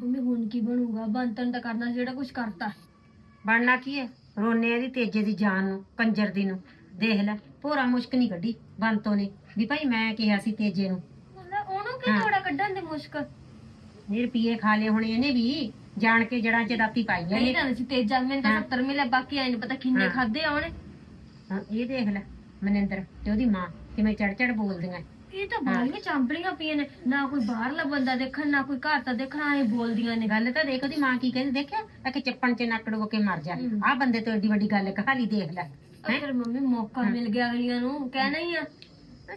Mummy ਹੁਣ ਕੀ ਬਣੂਗਾ? ਬੰਤਨ ਤਾਂ ਕਰਨਾ ਸੀ ਜਿਹੜਾ ਕੁਝ ਕਰਤਾ। ਬਣਨਾ ਕੀ ਹੈ ਰੋਨੇ ਇਹਦੀ ਤੇਜੇ ਦੀ ਜਾਨ ਨੂੰ ਕੰਜਰ ਦੀ ਨੂੰ। ਦੇਖ ਲੈ ਭੋਰਾ ਮੁਸ਼ਕ ਨਹੀਂ ਕੱਢੀ ਬੰਤੋ ਨੇ। ਵੀ ਭਾਈ ਮੈਂ ਕਿਹਾ ਸੀ ਤੇਜੇ ਨੂੰ। ਉਹਨੂੰ ਕੀ ਹਾਂ। ਥੋੜਾ ਕੱਢਣ ਦੀ ਮੁਸ਼ਕਲ ਇਹ ਰੁਪਏ ਖਾ ਲਏ ਹੁਣ ਇਹਨੇ ਵੀ। ਜਾਣ ਕੇ ਜੜਾਂ 'ਚ ਦਾਤੀ ਪਾਈਆਂ ਨਹੀਂ ਨੇ ਤਾਂ ਸੀ ਤੇਜਾ ਮੈਨੂੰ ਤਾਂ ਹਾਂ। 70 ਮਿਲੇ ਬਾਕੀ ਆਈ ਨਹੀਂ ਪਤਾ ਕਿੰਨੇ ਹਾਂ। ਖਾਦੇ ਆ ਉਹਨੇ। ਹਾਂ, ਇਹ ਦੇਖ ਲੈ ਮਨਿੰਦਰ ਤੇ ਉਹਦੀ ਮਾਂ ਕਿਵੇਂ ਚੜ ਚੜ ਬੋਲਦੀਆਂ। ਇਹ ਤਾਂ ਬਾਹਲੀਆਂ ਚਾਂਪੜੀਆਂ ਪਈਆਂ ਨੇ। ਨਾ ਕੋਈ ਬਾਹਰਲਾ ਬੰਦਾ ਦੇਖਣ ਨਾ ਕੋਈ ਘਰ ਤਾਂ ਦੇਖਣਾ ਐ ਬੋਲਦੀਆਂ ਨੇ। ਗੱਲ ਤਾਂ ਦੇਖ ਉਹਦੀ ਮਾਂ ਕੀ ਕਹਿੰਦੀ ਦੇਖਿਆ? ਆ ਕਿ ਚੱਪਣ 'ਚ ਨੱਕ ਡੁੱਬ ਕੇ ਮਰ ਜਾ। ਆਹ ਬੰਦੇ ਤੋਂ ਏਡੀ ਵੱਡੀ ਗੱਲ ਕਹਾਲੀ ਦੇਖ ਲੈ। ਅਗਰ ਮੰਮੀ ਮੌਕਾ ਮਿਲ ਗਿਆ ਅਗਲੀਆਂ ਨੂੰ ਕਹਿਣਾ ਹੀ ਆ।